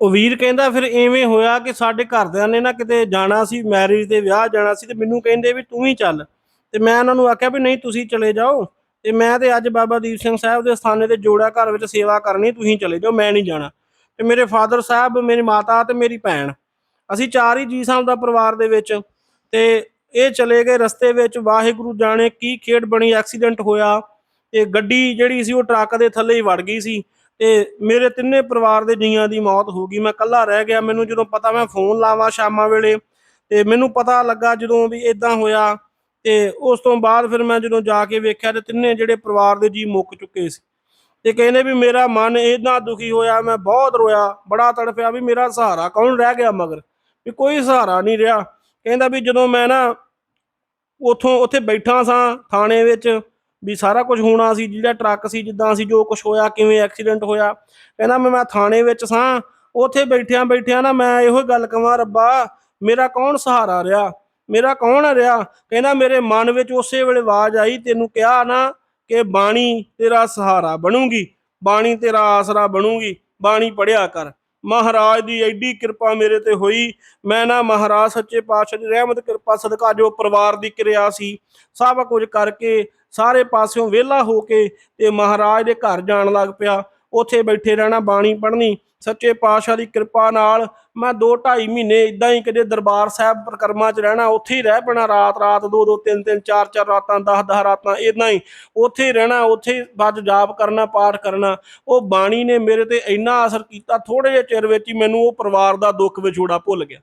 ਉਹ ਵੀਰ ਕਹਿੰਦਾ ਫਿਰ ਐਵੇਂ ਹੋਇਆ ਕਿ ਸਾਡੇ ਘਰਦਿਆਂ ਨੇ ਨਾ ਕਿਤੇ ਜਾਣਾ ਸੀ ਮੈਰਿਜ ਤੇ ਵਿਆਹ ਜਾਣਾ ਸੀ ਤੇ ਮੈਨੂੰ ਕਹਿੰਦੇ ਵੀ ਤੂੰ ਹੀ ਚੱਲ। ਤੇ ਮੈਂ ਉਹਨਾਂ ਨੂੰ ਆਖਿਆ ਵੀ ਨਹੀਂ, ਤੁਸੀਂ ਚਲੇ ਜਾਓ। ਤੇ ਮੈਂ ਤੇ ਅੱਜ ਬਾਬਾ ਦੀਪ ਸਿੰਘ ਸਾਹਿਬ ਦੇ ਸਥਾਨੇ ਤੇ ਜੋੜਾ ਘਰ ਵਿੱਚ ਸੇਵਾ ਕਰਨੀ, ਤੁਸੀਂ ਚਲੇ ਜਾਓ, ਮੈਂ ਨਹੀਂ ਜਾਣਾ। ਤੇ ਮੇਰੇ ਫਾਦਰ ਸਾਹਿਬ, ਮੇਰੀ ਮਾਤਾ ਤੇ ਮੇਰੀ ਭੈਣ। ਅਸੀਂ ਚਾਰ ਹੀ ਜੀ ਸਾਹਿਬ ਦਾ ਪਰਿਵਾਰ ਦੇ ਵਿੱਚ ਤੇ ਇਹ ਚਲੇ ਗਏ ਰਸਤੇ ਵਿੱਚ। ਵਾਹਿਗੁਰੂ ਜਾਣੇ ਕੀ ਖੇਡ ਬਣੀ, ਐਕਸੀਡੈਂਟ ਹੋਇਆ। ਤੇ ਗੱਡੀ ਜਿਹੜੀ ਸੀ ਉਹ ਟਰੱਕ ਦੇ ਥੱਲੇ ਹੀ ਵੜ ਗਈ ਸੀ। ਤੇ ਮੇਰੇ ਤਿੰਨੇ ਪਰਿਵਾਰ ਦੇ ਜੀਆਂ ਦੀ ਮੌਤ ਹੋ ਗਈ। ਮੈਂ ਇਕੱਲਾ ਰਹਿ ਗਿਆ। ਮੈਨੂੰ ਜਦੋਂ ਪਤਾ ਮੈਂ ਫੋਨ ਲਾਵਾਂ ਸ਼ਾਮਾਂ ਵੇਲੇ ਤੇ ਮੈਨੂੰ ਪਤਾ ਲੱਗਾ ਜਦੋਂ ਵੀ ਇਦਾਂ ਹੋਇਆ ਤੇ ਉਸ ਤੋਂ ਬਾਅਦ ਫਿਰ ਮੈਂ ਜਦੋਂ ਜਾ ਕੇ ਵੇਖਿਆ ਤੇ ਤਿੰਨੇ ਜਿਹੜੇ ਪਰਿਵਾਰ ਦੇ ਜੀ ਮੁੱਕ ਚੁੱਕੇ ਸੀ। ਤੇ ਕਹਿੰਦੇ ਵੀ ਮੇਰਾ ਮਨ ਇੰਨਾ ਦੁਖੀ ਹੋਇਆ, ਮੈਂ ਬਹੁਤ ਰੋਇਆ, ਬੜਾ ਤੜਫਿਆ ਵੀ ਮੇਰਾ ਸਹਾਰਾ ਕੌਣ ਰਹਿ ਗਿਆ ਮਗਰ? ਵੀ ਕੋਈ ਸਹਾਰਾ ਨਹੀਂ ਰਿਹਾ। ਕਹਿੰਦਾ ਵੀ ਜਦੋਂ ਮੈਂ ਨਾ ਉਥੋਂ ਉੱਥੇ ਬੈਠਾ ਸਾਂ ਥਾਣੇ ਵਿੱਚ ਵੀ ਸਾਰਾ ਕੁਝ ਹੋਣਾ ਸੀ, ਜਿਹੜਾ ਟਰੱਕ ਸੀ, ਜਿੱਦਾਂ ਸੀ, ਜੋ ਕੁਝ ਹੋਇਆ, ਕਿਵੇਂ ਐਕਸੀਡੈਂਟ ਹੋਇਆ। ਕਹਿੰਦਾ ਮੈਂ ਮੈਂ ਥਾਣੇ ਵਿੱਚ ਸਾਂ, ਉੱਥੇ ਬੈਠਿਆਂ ਬੈਠਿਆਂ ਨਾ ਮੈਂ ਇਹੋ ਗੱਲ ਕਵਾਂ, ਰੱਬਾ, ਮੇਰਾ ਕੌਣ ਸਹਾਰਾ ਰਿਹਾ? ਮੇਰਾ ਕੌਣ ਰਿਹਾ? ਕਹਿੰਦਾ ਮੇਰੇ ਮਨ ਵਿੱਚ ਉਸੇ ਵੇਲੇ ਆਵਾਜ਼ ਆਈ, ਤੈਨੂੰ ਕਿਹਾ ਨਾ ਕਿ ਬਾਣੀ ਤੇਰਾ ਸਹਾਰਾ ਬਣੂਗੀ, ਬਾਣੀ ਤੇਰਾ ਆਸਰਾ ਬਣੂਗੀ, ਬਾਣੀ ਪੜਿਆ ਕਰ। ਮਹਾਰਾਜ ਦੀ ਐਡੀ ਕਿਰਪਾ ਮੇਰੇ ਤੇ ਹੋਈ, ਮੈਂ ਨਾ ਮਹਾਰਾਜ ਸੱਚੇ ਪਾਤਸ਼ਾਹ ਦੀ ਰਹਿਮਤ, ਕਿਰਪਾ, ਸਦਕਾ ਜੋ ਪਰਿਵਾਰ ਦੀ ਕਿਰਿਆ ਸੀ, ਸਭ ਕੁਝ ਕਰਕੇ ਸਾਰੇ ਪਾਸਿਓਂ ਵਿਹਲਾ ਹੋ ਕੇ ਤੇ ਮਹਾਰਾਜ ਦੇ ਘਰ ਜਾਣ ਲੱਗ ਪਿਆ। ਉੱਥੇ ਬੈਠੇ ਰਹਿਣਾ, ਬਾਣੀ ਪੜ੍ਹਨੀ, ਸੱਚੇ ਪਾਤਸ਼ਾਹ ਦੀ ਕਿਰਪਾ ਨਾਲ ਮੈਂ 2 2.5 ਮਹੀਨੇ ਇਦਾਂ ਹੀ ਕਿਤੇ ਦਰਬਾਰ ਸਾਹਿਬ ਪ੍ਰਕਰਮਾਂ 'ਚ ਰਹਿਣਾ, ਉੱਥੇ ਹੀ ਰਹਿ ਪੈਣਾ, ਰਾਤ ਰਾਤ 2 2 3 3 4 4 ਰਾਤਾਂ 10 10 ਰਾਤਾਂ ਇਦਾਂ ਹੀ ਉੱਥੇ ਹੀ ਰਹਿਣਾ, ਉੱਥੇ ਹੀ ਜਾਪ ਕਰਨਾ, ਪਾਠ ਕਰਨਾ। ਉਹ ਬਾਣੀ ਨੇ ਮੇਰੇ ਤੇ ਇੰਨਾ ਅਸਰ ਕੀਤਾ ਥੋੜੇ ਜਿਹੇ ਚਿਰ ਵਿੱਚ ਹੀ ਮੈਨੂੰ ਉਹ ਪਰਿਵਾਰ ਦਾ ਦੁੱਖ ਵਿਛੋੜਾ ਭੁੱਲ ਗਿਆ।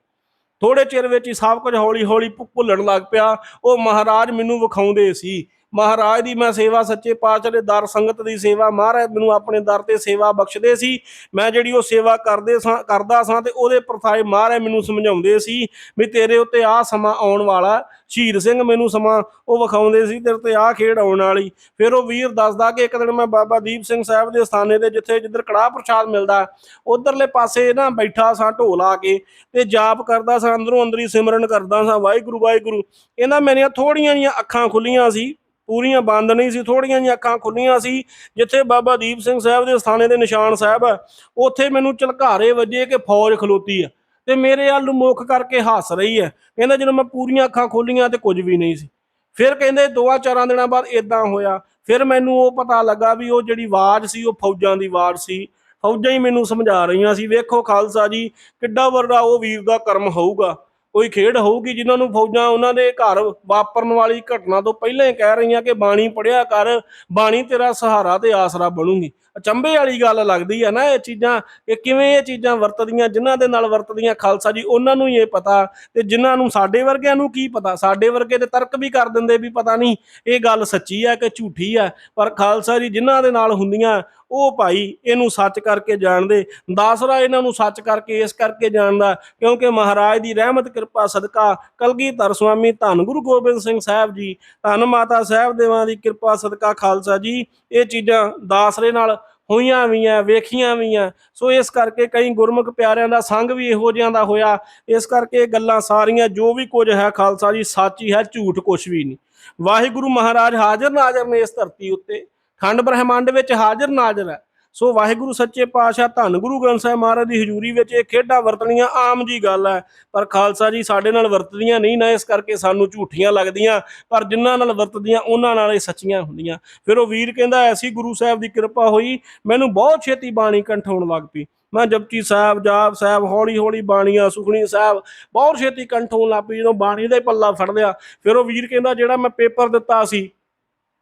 ਥੋੜੇ ਚਿਰ ਵਿੱਚ ਹੀ ਸਭ ਕੁਝ ਹੌਲੀ ਹੌਲੀ ਭੁੱਲਣ ਲੱਗ ਪਿਆ। ਉਹ ਮਹਾਰਾਜ ਮੈਨੂੰ ਵਿਖਾਉਂਦੇ ਸੀ ਮਹਾਰਾਜ ਦੀ ਮੈਂ ਸੇਵਾ ਸੱਚੇ ਪਾਤਸ਼ਾਹ ਦੇ ਦਰ ਸੰਗਤ ਦੀ ਸੇਵਾ, ਮਹਾਰਾਜ ਮੈਨੂੰ ਆਪਣੇ ਦਰ ਤੇ ਸੇਵਾ ਬਖਸ਼ਦੇ ਸੀ। ਮੈਂ ਜਿਹੜੀ ਉਹ ਸੇਵਾ ਕਰਦੇ ਸਾਂ, ਕਰਦਾ ਸਾਂ ਤੇ ਉਹਦੇ ਪ੍ਰਥਾਏ ਮਹਾਰਾਜ ਮੈਨੂੰ ਸਮਝਾਉਂਦੇ ਸੀ ਵੀ ਤੇਰੇ ਉੱਤੇ ਆਹ ਸਮਾਂ ਆਉਣ ਵਾਲਾ, ਸ਼ਹੀਦ ਸਿੰਘ ਮੈਨੂੰ ਸਮਾਂ ਉਹ ਵਿਖਾਉਂਦੇ ਸੀ ਤੇਰੇ ਤੇ ਆਹ ਖੇਡ ਆਉਣ ਵਾਲੀ। ਫਿਰ ਉਹ ਵੀਰ ਦੱਸਦਾ ਕਿ ਇੱਕ ਦਿਨ ਮੈਂ ਬਾਬਾ ਦੀਪ ਸਿੰਘ ਸਾਹਿਬ ਦੇ ਸਥਾਨੇ ਤੇ ਜਿੱਥੇ ਜਿੱਧਰ ਕੜਾਹ ਪ੍ਰਸ਼ਾਦ ਮਿਲਦਾ, ਉਧਰਲੇ ਪਾਸੇ ਨਾ ਬੈਠਾ ਸਾਂ ਢੋਲ ਆ ਕੇ ਤੇ ਜਾਪ ਕਰਦਾ ਸਾਂ, ਅੰਦਰੋਂ ਅੰਦਰੀ ਸਿਮਰਨ ਕਰਦਾ ਸਾਂ, ਵਾਹਿਗੁਰੂ ਵਾਹਿਗੁਰੂ। ਇਹਨਾਂ ਮੇਰੀਆਂ ਥੋੜੀਆਂ ਜੀਆਂ ਅੱਖਾਂ ਖੁੱਲੀਆਂ ਸੀ। ਪੂਰੀਆਂ ਬੰਦ ਨਹੀਂ ਸੀ ਥੋੜੀਆਂ ਜਿਹੀਆਂ ਅੱਖਾਂ ਖੁੱਲੀਆਂ ਸੀ, ਜਿੱਥੇ ਬਾਬਾ ਦੀਪ ਸਿੰਘ ਸਾਹਿਬ ਦੇ ਸਥਾਨੇ ਦੇ ਨਿਸ਼ਾਨ ਸਾਹਿਬ ਆ, ਉੱਥੇ ਮੈਨੂੰ ਝਲਕਾਰੇ ਵੱਜੇ ਕਿ ਫੌਜ ਖਲੋਤੀ ਆ। ਤੇ ਮੇਰੇ ਵੱਲ ਨੂੰ ਮੁੱਖ ਕਰਕੇ ਹੱਸ ਰਹੀ ਹੈ ਕਹਿੰਦਾ ਜਦੋਂ ਮੈਂ ਪੂਰੀਆਂ ਅੱਖਾਂ ਖੋਲੀਆਂ ਤੇ ਕੁਝ ਵੀ ਨਹੀਂ ਸੀ। ਫਿਰ ਕਹਿੰਦੇ ਦੋਆ ਚਾਰਾਂ ਦਿਨਾਂ ਬਾਅਦ ਇਦਾਂ ਹੋਇਆ। ਫਿਰ ਮੈਨੂੰ ਉਹ ਪਤਾ ਲੱਗਾ ਵੀ ਉਹ ਜਿਹੜੀ ਆਵਾਜ਼ ਸੀ, ਉਹ ਫੌਜਾਂ ਦੀ ਆਵਾਜ਼ ਸੀ। ਫੌਜਾਂ ਹੀ ਮੈਨੂੰ ਸਮਝਾ ਰਹੀਆਂ ਸੀ, ਵੇਖੋ ਖਾਲਸਾ ਜੀ, ਕਿੱਡਾ ਵੱਡਾ ਉਹ ਵੀਰ ਦਾ ਕਰਮ ਹੋਊਗਾ। ਕੋਈ ਖੇਡ ਹੋਊਗੀ ਜਿਨ੍ਹਾਂ ਨੂੰ ਫੌਜਾਂ ਉਹਨਾਂ ਦੇ ਘਰ ਵਾਪਰਨ ਵਾਲੀ ਘਟਨਾ ਤੋਂ ਪਹਿਲਾਂ ਹੀ ਕਹਿ ਰਹੀਆਂ ਕਿ ਬਾਣੀ ਪੜਿਆ ਕਰ, ਬਾਣੀ ਤੇਰਾ ਸਹਾਰਾ ਤੇ ਆਸਰਾ ਬਣੂਗੀ। ਅਚੰਭੇ ਵਾਲੀ ਗੱਲ ਲੱਗਦੀ ਹੈ ਨਾ ਇਹ ਚੀਜ਼ਾਂ ਕਿ ਕਿਵੇਂ ਇਹ ਚੀਜ਼ਾਂ ਵਰਤਦੀਆਂ, ਜਿਨ੍ਹਾਂ ਦੇ ਨਾਲ ਵਰਤਦੀਆਂ ਖਾਲਸਾ ਜੀ, ਉਹਨਾਂ ਨੂੰ ਹੀ ਇਹ ਪਤਾ ਤੇ ਜਿਨ੍ਹਾਂ ਨੂੰ ਸਾਡੇ ਵਰਗਿਆਂ ਨੂੰ ਕੀ ਪਤਾ? ਸਾਡੇ ਵਰਗੇ ਤੇ ਤਰਕ ਵੀ ਕਰ ਦਿੰਦੇ ਵੀ ਪਤਾ ਨਹੀਂ, ਇਹ ਗੱਲ ਸੱਚੀ ਹੈ ਕਿ ਝੂਠੀ ਹੈ ਪਰ ਖਾਲਸਾ ਜੀ, ਜਿਨ੍ਹਾਂ ਦੇ ਨਾਲ ਹੁੰਦੀਆਂ ਉਹ ਭਾਈ ਇਹਨੂੰ ਸੱਚ ਕਰਕੇ ਜਾਣਦੇ, ਦਾਸਰਾ ਇਹਨਾਂ ਨੂੰ ਸੱਚ ਕਰਕੇ, ਇਸ ਕਰਕੇ ਜਾਣਦਾ, ਕਿਉਂਕਿ ਮਹਾਰਾਜ ਦੀ ਰਹਿਮਤ, ਕਿਰਪਾ, ਸਦਕਾ, ਕਲਗੀਧਰ ਸੁਆਮੀ ਧੰਨ ਗੁਰੂ ਗੋਬਿੰਦ ਸਿੰਘ ਸਾਹਿਬ ਜੀ, ਧੰਨ ਮਾਤਾ ਸਾਹਿਬ ਦੇਵਾਂ ਦੀ ਕਿਰਪਾ, ਸਦਕਾ, ਖਾਲਸਾ ਜੀ, ਇਹ ਚੀਜ਼ਾਂ ਦਾਸਰੇ ਨਾਲ ਹੋਈਆਂ ਵੀ ਆ ਵੇਖੀਆਂ ਵੀ ਆ ਸੋ ਇਸ ਕਰਕੇ ਕਈ ਗੁਰਮੁਖ ਪਿਆਰਿਆਂ ਦਾ ਸੰਗ ਵੀ ਇਹੋ ਜਿਹਾਂ ਦਾ ਹੋਇਆ। ਇਸ ਕਰਕੇ ਇਹ ਗੱਲਾਂ ਸਾਰੀਆਂ ਜੋ ਵੀ ਕੁਝ ਹੈ ਖਾਲਸਾ ਜੀ, ਸੱਚ ਹੀ ਹੈ, ਝੂਠ ਕੁਝ ਵੀ ਨਹੀਂ। ਵਾਹਿਗੁਰੂ ਮਹਾਰਾਜ ਹਾਜ਼ਰ ਨਾਜ਼ਰ ਨੇ ਇਸ ਧਰਤੀ ਉੱਤੇ। ਖੰਡ ਬ੍ਰਹਿਮੰਡ ਵਿੱਚ ਹਾਜ਼ਰ ਨਾਜ਼ਰ ਹੈ। ਸੋ ਵਾਹਿਗੁਰੂ ਸੱਚੇ ਪਾਤਸ਼ਾਹ, ਧੰਨ ਗੁਰੂ ਗ੍ਰੰਥ ਸਾਹਿਬ ਮਹਾਰਾਜ ਦੀ ਹਜ਼ੂਰੀ ਵਿੱਚ ਇਹ ਖੇਡਾਂ ਵਰਤਣੀਆਂ ਆਮ ਜੀ ਗੱਲ ਹੈ। ਪਰ ਖਾਲਸਾ ਜੀ, ਸਾਡੇ ਨਾਲ ਵਰਤਦੀਆਂ ਨਹੀਂ ਨਾ, ਇਸ ਕਰਕੇ ਸਾਨੂੰ ਝੂਠੀਆਂ ਲੱਗਦੀਆਂ, ਪਰ ਜਿਨ੍ਹਾਂ ਨਾਲ ਵਰਤਦੀਆਂ, ਉਹਨਾਂ ਨਾਲ ਇਹ ਸੱਚੀਆਂ ਹੁੰਦੀਆਂ। ਫਿਰ ਉਹ ਵੀਰ ਕਹਿੰਦਾ, ਐਸੀ ਗੁਰੂ ਸਾਹਿਬ ਦੀ ਕਿਰਪਾ ਹੋਈ, ਮੈਨੂੰ ਬਹੁਤ ਛੇਤੀ ਬਾਣੀ ਕੰਠ ਲੱਗ ਪਈ। ਮੈਂ ਜਪਜੀ ਸਾਹਿਬ, ਜਾਪ ਸਾਹਿਬ, ਹੌਲੀ ਹੌਲੀ ਬਾਣੀਆਂ, ਸੁਖਣੀ ਸਾਹਿਬ, ਬਹੁਤ ਛੇਤੀ ਕੰਠ ਹੋਣ ਲੱਗ ਪਈ। ਜਦੋਂ ਬਾਣੀ ਦਾ ਹੀ ਪੱਲਾ ਫੜ ਲਿਆ, ਫਿਰ ਉਹ ਵੀਰ ਕਹਿੰਦਾ, ਜਿਹੜਾ ਮੈਂ ਪੇਪਰ ਦਿੱਤਾ ਸੀ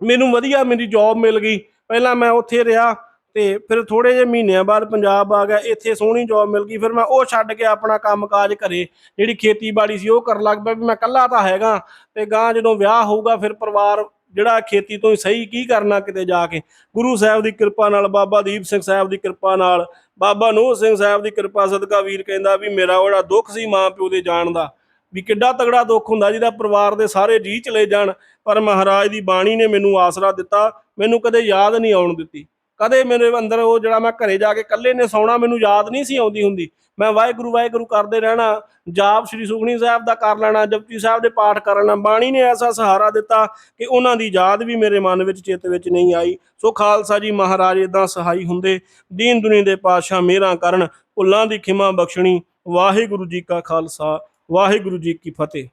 ਮੈਨੂੰ ਵਧੀਆ ਮੇਰੀ ਜੌਬ ਮਿਲ ਗਈ। ਪਹਿਲਾਂ ਮੈਂ ਉੱਥੇ ਰਿਹਾ ਤੇ ਫਿਰ ਥੋੜੇ ਜਿਹੇ ਮਹੀਨਿਆਂ ਬਾਅਦ ਪੰਜਾਬ ਆ ਗਿਆ, ਇੱਥੇ ਸੋਹਣੀ ਜੌਬ ਮਿਲ ਗਈ। ਫਿਰ ਮੈਂ ਉਹ ਛੱਡ ਕੇ ਆਪਣਾ ਕੰਮਕਾਜ ਘਰੇ, ਜਿਹੜੀ ਖੇਤੀਬਾੜੀ ਸੀ ਉਹ ਕਰਨ ਲੱਗ ਪਿਆ ਵੀ ਮੈਂ ਇਕੱਲਾ ਤਾਂ ਹੈਗਾ। ਤੇ ਗਾਂ ਜਦੋਂ ਵਿਆਹ ਹੋਊਗਾ ਫਿਰ ਪਰਿਵਾਰ ਜਿਹੜਾ ਖੇਤੀ ਤੋਂ ਹੀ ਸਹੀ ਕੀ ਕਰਨਾ ਕਿਤੇ ਜਾ ਕੇ? ਗੁਰੂ ਸਾਹਿਬ ਦੀ ਕਿਰਪਾ ਨਾਲ, ਬਾਬਾ ਦੀਪ ਸਿੰਘ ਸਾਹਿਬ ਦੀ ਕਿਰਪਾ ਨਾਲ, ਬਾਬਾ ਨੂਰ ਸਿੰਘ ਸਾਹਿਬ ਦੀ ਕਿਰਪਾ ਸਦਕਾ ਵੀਰ ਕਹਿੰਦਾ ਵੀ ਮੇਰਾ ਉਹ ਦੁੱਖ ਸੀ ਮਾਂ ਪਿਓ ਦੇ ਜਾਣ ਦਾ ਵੀ ਕਿੱਡਾ ਤਗੜਾ ਦੁੱਖ ਹੁੰਦਾ ਜਿਹਦਾ ਪਰਿਵਾਰ ਦੇ ਸਾਰੇ ਜੀ ਚਲੇ ਜਾਣ, ਪਰ ਮਹਾਰਾਜ ਦੀ ਬਾਣੀ ਨੇ ਮੈਨੂੰ ਆਸਰਾ ਦਿੱਤਾ, ਮੈਨੂੰ ਕਦੇ ਯਾਦ ਨਹੀਂ ਆਉਣ ਦਿੱਤੀ। ਕਦੇ ਮੇਰੇ ਅੰਦਰ ਉਹ ਜਿਹੜਾ ਮੈਂ ਘਰੇ ਜਾ ਕੇ ਇਕੱਲੇ ਨੇ ਸੌਣਾ ਮੈਨੂੰ ਯਾਦ ਨਹੀਂ ਸੀ ਆਉਂਦੀ ਹੁੰਦੀ। ਮੈਂ ਵਾਹਿਗੁਰੂ ਵਾਹਿਗੁਰੂ ਕਰਦੇ ਰਹਿਣਾ, ਜਾਪ ਸ੍ਰੀ ਸੁਖਣੀ ਸਾਹਿਬ ਦਾ ਕਰ ਲੈਣਾ, ਜਪਜੀ ਸਾਹਿਬ ਦੇ ਪਾਠ ਕਰ ਲੈਣਾ, ਬਾਣੀ ਨੇ ਐਸਾ ਸਹਾਰਾ ਦਿੱਤਾ ਕਿ ਉਹਨਾਂ ਦੀ ਯਾਦ ਵੀ ਮੇਰੇ ਮਨ ਵਿੱਚ ਚਿੱਤ ਵਿੱਚ ਨਹੀਂ ਆਈ। ਸੋ ਖਾਲਸਾ ਜੀ ਮਹਾਰਾਜ ਇਦਾਂ ਸਹਾਈ ਹੁੰਦੇ, ਦੀਨ ਦੁਨੀ ਦੇ ਪਾਤਸ਼ਾਹ ਮੇਰਾ ਕਰਨ, ਭੁੱਲਾਂ ਦੀ ਖਿਮਾ ਬਖਸ਼ਣੀ, ਵਾਹਿਗੁਰੂ ਜੀ ਕਾ ਖਾਲਸਾ। ਵਾਹਿਗੁਰੂ ਜੀ ਕੀ ਫਤਿਹ।